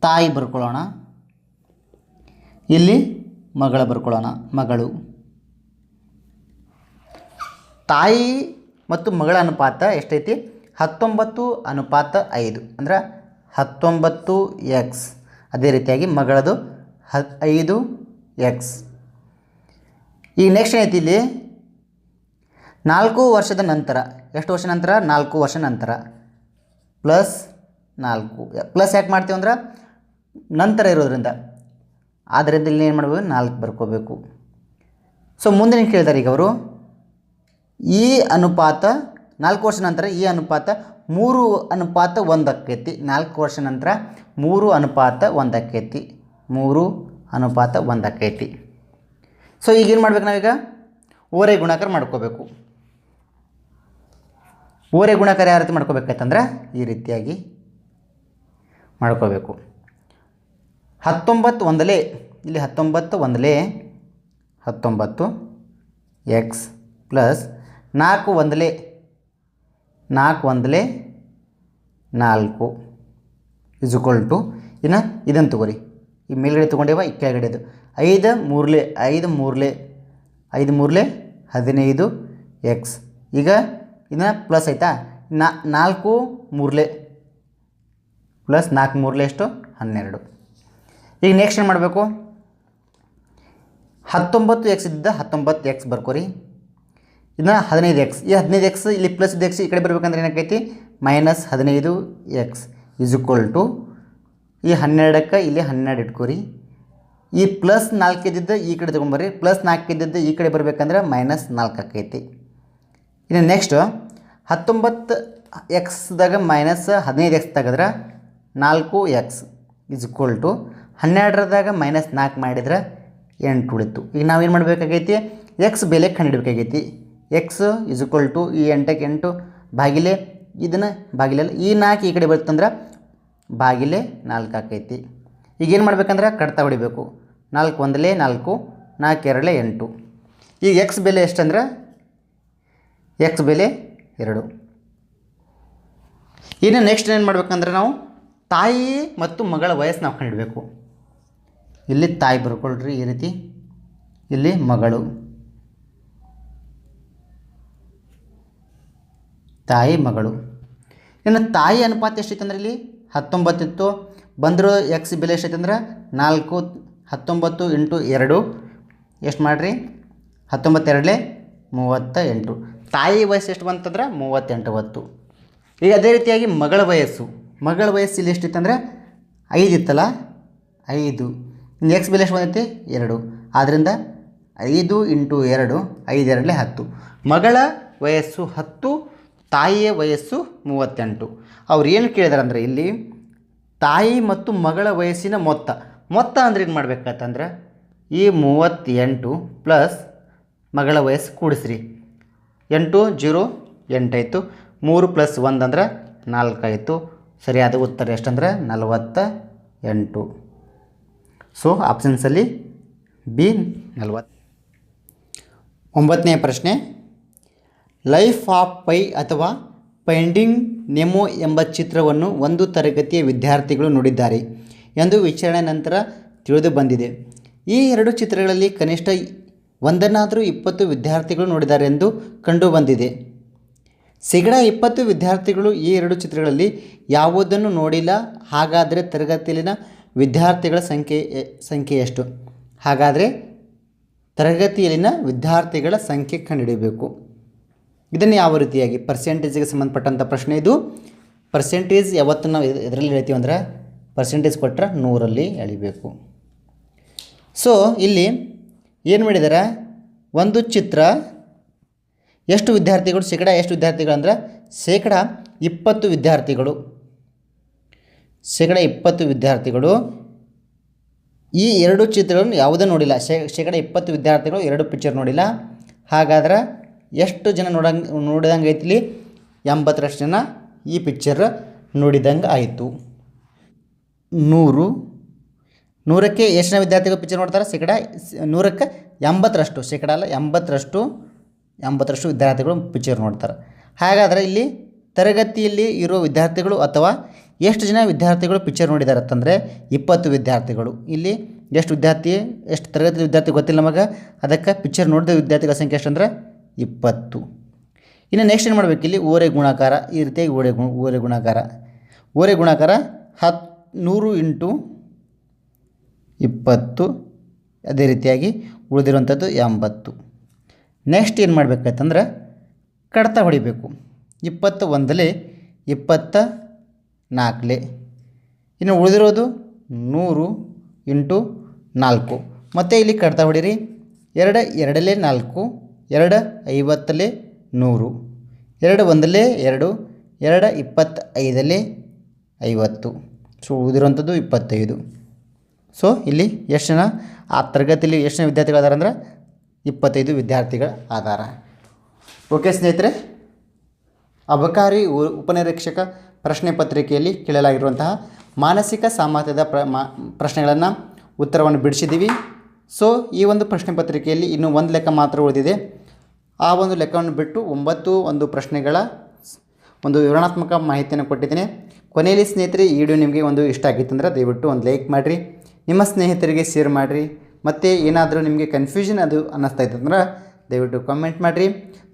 [SPEAKER 1] ತಾಯಿ ಬರ್ಕೊಳ್ಳೋಣ. ಇಲ್ಲಿ ಮಗಳ ಬರ್ಕೊಳ್ಳೋಣ, ಮಗಳು. ತಾಯಿ ಮತ್ತು ಮಗಳ ಅನುಪಾತ ಎಷ್ಟೈತಿ? ಹತ್ತೊಂಬತ್ತು ಅನುಪಾತ ಐದು. ಅಂದ್ರೆ ಹತ್ತೊಂಬತ್ತು ಎಕ್ಸ್ ಅದೇ ರೀತಿಯಾಗಿ ಮಗಳದು ಹ ಐದು ಎಕ್ಸ್ ಈಗ ನೆಕ್ಸ್ಟ್ ಏನೈತಿ ಇಲ್ಲಿ? ನಾಲ್ಕು ವರ್ಷದ ನಂತರ, ಎಷ್ಟು ವರ್ಷ ನಂತರ? ನಾಲ್ಕು ವರ್ಷ ನಂತರ. ಪ್ಲಸ್ ನಾಲ್ಕು. ಪ್ಲಸ್ ಯಾಕೆ ಮಾಡ್ತೀವಿ ಅಂದ್ರೆ, ನಂತರ ಇರೋದ್ರಿಂದ. ಆದ್ದರಿಂದ ಇಲ್ಲಿ ಏನು ಮಾಡಬೇಕು? ನಾಲ್ಕು ಬರ್ಕೋಬೇಕು. ಸೊ ಮುಂದಿನ ಕೇಳ್ತಾರೆ ಈಗ ಅವರು. ಈ ಅನುಪಾತ, ನಾಲ್ಕು ವರ್ಷ ನಂತರ ಈ ಅನುಪಾತ ಮೂರು ಅನುಪಾತ ಒಂದಕ್ಕೈತಿ ನಾಲ್ಕು ವರ್ಷ ನಂತರ ಮೂರು ಅನುಪಾತ ಒಂದು ಆಕ್ಕೈತಿ ಮೂರು ಅನುಪಾತ ಒಂದು ಆಕ್ಕೈತಿ ಸೊ ಈಗೇನು ಮಾಡ್ಬೇಕು ನಾವೀಗ? ಓರೆ ಗುಣಾಕಾರ ಮಾಡ್ಕೋಬೇಕು. ಓರೆ ಗುಣಾಕಾರ ಯಾವ ರೀತಿ ಮಾಡ್ಕೋಬೇಕಾಯ್ತಂದ್ರೆ ಈ ರೀತಿಯಾಗಿ ಮಾಡ್ಕೋಬೇಕು. ಹತ್ತೊಂಬತ್ತು ಒಂದಲೇ, ಇಲ್ಲಿ ಹತ್ತೊಂಬತ್ತು ಒಂದಲೇ, ಹತ್ತೊಂಬತ್ತು ಎಕ್ಸ್ ಪ್ಲಸ್ ನಾಲ್ಕು ಒಂದಲೇ ನಾಲ್ಕು ಒಂದಲೇ ನಾಲ್ಕು ಇಸ್ಕೊಲ್ ಟು ಇನ್ನು ಇದನ್ನು ತಗೋರಿ. ಈ ಮೇಲ್ಗಡೆ ತೊಗೊಂಡೇವ ಈ ಕೆಳಗಡೆದು. ಐದು ಮೂರಲೆ ಐದು ಮೂರಲೆ ಐದು ಮೂರಲೆ ಹದಿನೈದು ಎಕ್ಸ್ ಈಗ ಇನ್ನು ಪ್ಲಸ್ ಆಯಿತಾ? ನಾ, ನಾಲ್ಕು ಮೂರಲೆ ಪ್ಲಸ್ ನಾಲ್ಕು ಮೂರಲೆ ಎಷ್ಟು? ಹನ್ನೆರಡು. ಈಗ ನೆಕ್ಸ್ಟ್ ಏನು ಮಾಡಬೇಕು? ಹತ್ತೊಂಬತ್ತು ಎಕ್ಸ್ ಇದ್ದ ಹತ್ತೊಂಬತ್ತು ಎಕ್ಸ್ ಬರ್ಕೋರಿ. ಇದನ್ನ ಹದಿನೈದು ಎಕ್ಸ್ ಈ ಹದಿನೈದು ಎಕ್ಸ್ ಇಲ್ಲಿ ಪ್ಲಸ್ ಎಕ್ಸ್ ಈ ಕಡೆ ಬರಬೇಕಂದ್ರೆ ಏನಾಗೈತಿ ಮೈನಸ್ ಹದಿನೈದು ಎಕ್ಸ್ ಇಸ್ ಈಕ್ವಲ್ ಟು ಈ ಹನ್ನೆರಡಕ್ಕೆ ಇಲ್ಲಿ ಹನ್ನೆರಡು ಇಟ್ಕೋರಿ. ಈ ಪ್ಲಸ್ ನಾಲ್ಕು ಇದ್ದಿದ್ದು ಈ ಕಡೆ ತೊಗೊಂಬರ್ರಿ. ಪ್ಲಸ್ ನಾಲ್ಕು ಇದ್ದಿದ್ದು ಈ ಕಡೆ ಬರಬೇಕಂದ್ರೆ ಮೈನಸ್ ನಾಲ್ಕು ಆಕೈತಿ. ಇನ್ನು ನೆಕ್ಸ್ಟು ಹತ್ತೊಂಬತ್ತು ಎಕ್ಸ್ದಾಗ ಮೈನಸ್ ಹದಿನೈದು ಎಕ್ಸ್ ತೆಗೆದ್ರೆ ನಾಲ್ಕು ಎಕ್ಸ್ ಇಸ್ ಈಕ್ವಲ್ ಟು ಹನ್ನೆರಡರದಾಗ ಮೈನಸ್ ನಾಲ್ಕು ಮಾಡಿದ್ರೆ ಎಂಟು ಉಳಿತು. ಈಗ ನಾವೇನು ಮಾಡಬೇಕಾಗೈತಿ? ಎಕ್ಸ್ ಬೆಲೆ ಕಂಡುಹಿಡಬೇಕಾಗೈತಿ ಎಕ್ಸ್ ಇಸ್ ಈಕ್ವಲ್ ಟು ಈ ಎಂಟಕ್ಕೆ ಎಂಟು ಬಾಗಿಲೆ ಇದನ್ನು ಬಾಗಿಲಲ್ಲ ಈ ನಾಲ್ಕು ಈ ಕಡೆ ಬರ್ತಂದ್ರೆ ಬಾಗಿಲೆ ನಾಲ್ಕು ಆಕೈತಿ. ಈಗೇನು ಮಾಡ್ಬೇಕಂದ್ರೆ ಕಡ್ತಾ ಹೊಡಿಬೇಕು. ನಾಲ್ಕು ಒಂದಲೇ ನಾಲ್ಕು ನಾಲ್ಕು ಎರಡಲೇ ಎಂಟು. ಈಗ ಎಕ್ಸ್ ಬೆಲೆ ಎಷ್ಟಂದ್ರೆ? ಎಕ್ಸ್ ಬೆಲೆ ಎರಡು. ಇನ್ನು ನೆಕ್ಸ್ಟ್ ಏನು ಮಾಡ್ಬೇಕಂದ್ರೆ ನಾವು ತಾಯಿ ಮತ್ತು ಮಗಳ ವಯಸ್ಸು ನಾವು ಕಂಡಿಡಬೇಕು ಇಲ್ಲಿ ತಾಯಿ ಬರ್ಕೊಳ್ರಿ, ಈ ರೀತಿ. ಇಲ್ಲಿ ಮಗಳು. ತಾಯಿ ಮಗಳು. ಇನ್ನು ತಾಯಿ ಅನುಪಾತ ಎಷ್ಟಿತ್ತಂದ್ರೆ ಇಲ್ಲಿ? ಹತ್ತೊಂಬತ್ತಿತ್ತು. ಬಂದಿರೋ ಎಕ್ಸ್ ಬೆಲೆ ಎಷ್ಟೈತೆ ಅಂದ್ರೆ ನಾಲ್ಕು, ಹತ್ತೊಂಬತ್ತು ಇಂಟು ಎರಡು. ಎಷ್ಟು ಮಾಡಿರಿ? ಹತ್ತೊಂಬತ್ತೆರಡಲೆ ಮೂವತ್ತ ಎಂಟು ತಾಯಿ ವಯಸ್ಸು ಎಷ್ಟು ಬಂತಂದ್ರೆ ಮೂವತ್ತೆಂಟು ಹೊತ್ತು ಈಗ ಅದೇ ರೀತಿಯಾಗಿ ಮಗಳ ವಯಸ್ಸು. ಮಗಳ ವಯಸ್ಸು ಇಲ್ಲಿ ಎಷ್ಟಿತ್ತು ಅಂದರೆ ಐದು ಇತ್ತಲ್ಲ? ಐದು. ಎಕ್ಸ್ ಬೆಲೆ ಎಷ್ಟು ಬಂದೈತಿ? ಎರಡು. ಆದ್ದರಿಂದ ಐದು ಇಂಟು ಎರಡು ಐದು ಎರಡಲೆ ಹತ್ತು. ಮಗಳ ವಯಸ್ಸು ಹತ್ತು ತಾಯಿಯ ವಯಸ್ಸು ಮೂವತ್ತೆಂಟು. ಅವ್ರು ಏನು ಕೇಳಿದಾರೆ ಅಂದರೆ ಇಲ್ಲಿ ತಾಯಿ ಮತ್ತು ಮಗಳ ವಯಸ್ಸಿನ ಮೊತ್ತ. ಮೊತ್ತ ಅಂದ್ರೆ ಏನು ಮಾಡ್ಬೇಕಂತಂದ್ರೆ ಈ ಮೂವತ್ತೆಂಟು ಪ್ಲಸ್ ಮಗಳ ವಯಸ್ಸು ಕೂಡಿಸ್ರಿ. ಎಂಟು, ಜೀರೋ ಎಂಟಾಯಿತು ಮೂರು ಪ್ಲಸ್ ಒಂದು ಅಂದ್ರೆ ನಾಲ್ಕಾಯಿತು ಸರಿಯಾದ ಉತ್ತರ ಎಷ್ಟಂದರೆ ನಲವತ್ತ ಎಂಟು ಸೊ ಆಪ್ಷನ್ಸಲ್ಲಿ ಬಿ ನಲವತ್ತು. ಒಂಬತ್ತನೇ ಪ್ರಶ್ನೆ. ಲೈಫ್ ಆಫ್ ಪೈ ಅಥವಾ ಪೈಂಡಿಂಗ್ ನೆಮೋ ಎಂಬ ಚಿತ್ರವನ್ನು ಒಂದು ತರಗತಿಯ ವಿದ್ಯಾರ್ಥಿಗಳು ನೋಡಿದ್ದಾರೆ ಎಂದು ವಿಚಾರಣೆ ನಂತರ ತಿಳಿದು ಬಂದಿದೆ. ಈ ಎರಡು ಚಿತ್ರಗಳಲ್ಲಿ ಕನಿಷ್ಠ ಒಂದನ್ನಾದರೂ ಇಪ್ಪತ್ತು ವಿದ್ಯಾರ್ಥಿಗಳು ನೋಡಿದ್ದಾರೆ ಎಂದು ಕಂಡುಬಂದಿದೆ ಸಿಗಡ ಇಪ್ಪತ್ತು ವಿದ್ಯಾರ್ಥಿಗಳು ಈ ಎರಡು ಚಿತ್ರಗಳಲ್ಲಿ ಯಾವುದನ್ನು ನೋಡಿಲ್ಲ, ಹಾಗಾದರೆ ತರಗತಿಯಲ್ಲಿನ ವಿದ್ಯಾರ್ಥಿಗಳ ಸಂಖ್ಯೆ, ಸಂಖ್ಯೆಯಷ್ಟು. ಹಾಗಾದರೆ ತರಗತಿಯಲ್ಲಿನ ವಿದ್ಯಾರ್ಥಿಗಳ ಸಂಖ್ಯೆ ಕಂಡುಹಿಡಿಯಬೇಕು. ಇದನ್ನು ಯಾವ ರೀತಿಯಾಗಿ? ಪರ್ಸೆಂಟೇಜಿಗೆ ಸಂಬಂಧಪಟ್ಟಂಥ ಪ್ರಶ್ನೆ ಇದು. ಪರ್ಸೆಂಟೇಜ್ ಯಾವತ್ತು ನಾವು ಇದರಲ್ಲಿ ಹೇಳ್ತೀವಿ ಅಂದ್ರೆ ಪರ್ಸೆಂಟೇಜ್ ಕೊಟ್ಟರೆ ನೂರಲ್ಲಿ ಎಳಿಬೇಕು. ಸೊ ಇಲ್ಲಿ ಏನು ಮಾಡಿದ್ದಾರೆ ಒಂದು ಚಿತ್ರ, ಎಷ್ಟು ವಿದ್ಯಾರ್ಥಿಗಳು ಶೇಕಡ ಎಷ್ಟು ವಿದ್ಯಾರ್ಥಿಗಳು ಅಂದ್ರೆ ಶೇಕಡ ಇಪ್ಪತ್ತು ವಿದ್ಯಾರ್ಥಿಗಳು. ಶೇಕಡ ಇಪ್ಪತ್ತು ವಿದ್ಯಾರ್ಥಿಗಳು. ಈ ಎರಡು ಚಿತ್ರಗಳನ್ನು ಯಾವುದೇ ನೋಡಿಲ್ಲ? ಶೇ ಶೇಕಡ ಇಪ್ಪತ್ತು ವಿದ್ಯಾರ್ಥಿಗಳು ಎರಡು ಪಿಕ್ಚರ್ ನೋಡಿಲ್ಲ. ಹಾಗಾದ್ರೆ ಎಷ್ಟು ಜನ ನೋಡಂಗೆ, ನೋಡಿದಂಗೆ ಐತಿಲಿ? ಎಂಬತ್ತರಷ್ಟು ಜನ ಈ ಪಿಕ್ಚರ್ ನೋಡಿದಂಗೆ ಆಯಿತು. ನೂರು. ನೂರಕ್ಕೆ ಎಷ್ಟು ಜನ ವಿದ್ಯಾರ್ಥಿಗಳು ಪಿಕ್ಚರ್ ನೋಡ್ತಾರೆ? ಶೇಕಡ ನೂರಕ್ಕೆ ಎಂಬತ್ತರಷ್ಟು, ಶೇಕಡ ಅಲ್ಲ, ಎಂಬತ್ತರಷ್ಟು ಎಂಬತ್ತರಷ್ಟು ವಿದ್ಯಾರ್ಥಿಗಳು ಪಿಕ್ಚರ್ ನೋಡ್ತಾರೆ. ಹಾಗಾದರೆ ಇಲ್ಲಿ ತರಗತಿಯಲ್ಲಿ ಇರೋ ವಿದ್ಯಾರ್ಥಿಗಳು ಅಥವಾ ಎಷ್ಟು ಜನ ವಿದ್ಯಾರ್ಥಿಗಳು ಪಿಕ್ಚರ್ ನೋಡಿದ್ದಾರೆ ಅಂತಂದರೆ ಇಪ್ಪತ್ತು ವಿದ್ಯಾರ್ಥಿಗಳು. ಇಲ್ಲಿ ಎಷ್ಟು ವಿದ್ಯಾರ್ಥಿ, ಎಷ್ಟು ತರಗತಿ ವಿದ್ಯಾರ್ಥಿ ಗೊತ್ತಿಲ್ಲ ನಮಗೆ. ಅದಕ್ಕೆ ಪಿಕ್ಚರ್ ನೋಡಿದ ವಿದ್ಯಾರ್ಥಿಗಳ ಸಂಖ್ಯೆ ಎಷ್ಟು ಅಂದ್ರೆ ಇಪ್ಪತ್ತು. ಇನ್ನು ನೆಕ್ಸ್ಟ್ ಏನು ಮಾಡಬೇಕು ಇಲ್ಲಿ? ಓರೆ ಗುಣಾಕಾರ. ಈ ರೀತಿಯಾಗಿ ಓರೆ ಗುಣ, ಓರೆ ಗುಣಾಕಾರ. ಓರೆ ಗುಣಾಕಾರ ಹತ್ತು ನೂರು ಇಂಟು ಇಪ್ಪತ್ತು. ಅದೇ ರೀತಿಯಾಗಿ ಉಳಿದಿರುವಂಥದ್ದು ಎಂಬತ್ತು. ನೆಕ್ಸ್ಟ್ ಏನು ಮಾಡಬೇಕಾಯ್ತಂದ್ರೆ ಕಡತ ಹೊಡಿಬೇಕು. ಇಪ್ಪತ್ತ ಒಂದಲೆ ಇಪ್ಪತ್ತ ನಾಲ್ಕಲೆ. ಇನ್ನು ಉಳಿದಿರೋದು ನೂರು ಇಂಟು ನಾಲ್ಕು. ಮತ್ತು ಇಲ್ಲಿ ಕಡತ ಹೊಡಿರಿ. ಎರಡು, ಎರಡಲೇ ನಾಲ್ಕು. ಎರಡು ಐವತ್ತಲೇ ನೂರು, ಎರಡು ಒಂದಲೇ ಎರಡು ಎರಡು ಇಪ್ಪತ್ತೈದಲೇ ಐವತ್ತು. ಸೊ, ಉಳಿದಿರುವಂಥದ್ದು ಇಪ್ಪತ್ತೈದು. ಸೊ, ಇಲ್ಲಿ ಎಷ್ಟು ಜನ ಆ ತರಗತಿಯಲ್ಲಿ ಎಷ್ಟು ಜನ ವಿದ್ಯಾರ್ಥಿಗಳು ಅದಾರ ಅಂದ್ರೆ ಇಪ್ಪತ್ತೈದು ವಿದ್ಯಾರ್ಥಿಗಳ ಆಧಾರ. ಓಕೆ ಸ್ನೇಹಿತರೆ, ಅಬಕಾರಿ ಉಪನಿರೀಕ್ಷಕ ಪ್ರಶ್ನೆ ಪತ್ರಿಕೆಯಲ್ಲಿ ಕೇಳಲಾಗಿರುವಂತಹ ಮಾನಸಿಕ ಸಾಮರ್ಥ್ಯದ ಪ್ರ ಪ್ರಶ್ನೆಗಳನ್ನು ಉತ್ತರವನ್ನು ಬಿಡಿಸಿದ್ದೀವಿ. ಸೊ, ಈ ಒಂದು ಪ್ರಶ್ನೆ ಪತ್ರಿಕೆಯಲ್ಲಿ ಇನ್ನೂ ಒಂದು ಲೆಕ್ಕ ಮಾತ್ರ ಉಳಿದಿದೆ. ಆ ಒಂದು ಲೆಕ್ಕವನ್ನು ಬಿಟ್ಟು ಒಂಬತ್ತು ಒಂದು ಪ್ರಶ್ನೆಗಳ ಒಂದು ವಿವರಣಾತ್ಮಕ ಮಾಹಿತಿಯನ್ನು ಕೊಟ್ಟಿದ್ದೇನೆ. ಕೊನೆಯಲ್ಲಿ ಸ್ನೇಹಿತರೆ, ಈ ವಿಡಿಯೋ ನಿಮಗೆ ಒಂದು ಇಷ್ಟ ಆಗಿತ್ತಂದ್ರೆ ದಯವಿಟ್ಟು ಒಂದು ಲೈಕ್ ಮಾಡಿರಿ. ನಿಮ್ಮ ಸ್ನೇಹಿತರಿಗೆ ಶೇರ್ ಮಾಡಿರಿ. ಮತ್ತು ಏನಾದರೂ ನಿಮಗೆ ಕನ್ಫ್ಯೂಷನ್ ಅದು ಅನ್ನಿಸ್ತಾ ಇತ್ತಂದ್ರೆ ದಯವಿಟ್ಟು ಕಾಮೆಂಟ್ ಮಾಡಿರಿ.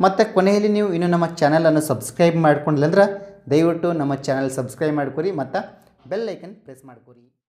[SPEAKER 1] ಮತ್ತು ಕೊನೆಯಲ್ಲಿ ನೀವು ಇನ್ನೂ ನಮ್ಮ ಚಾನಲನ್ನು ಸಬ್ಸ್ಕ್ರೈಬ್ ಮಾಡ್ಕೊಂಡಿಲ್ಲ ಅಂದ್ರೆ ದಯವಿಟ್ಟು ನಮ್ಮ ಚಾನಲ್ ಸಬ್ಸ್ಕ್ರೈಬ್ ಮಾಡ್ಕೊರಿ. ಮತ್ತು ಬೆಲ್ ಐಕನ್ ಪ್ರೆಸ್ ಮಾಡ್ಕೊರಿ.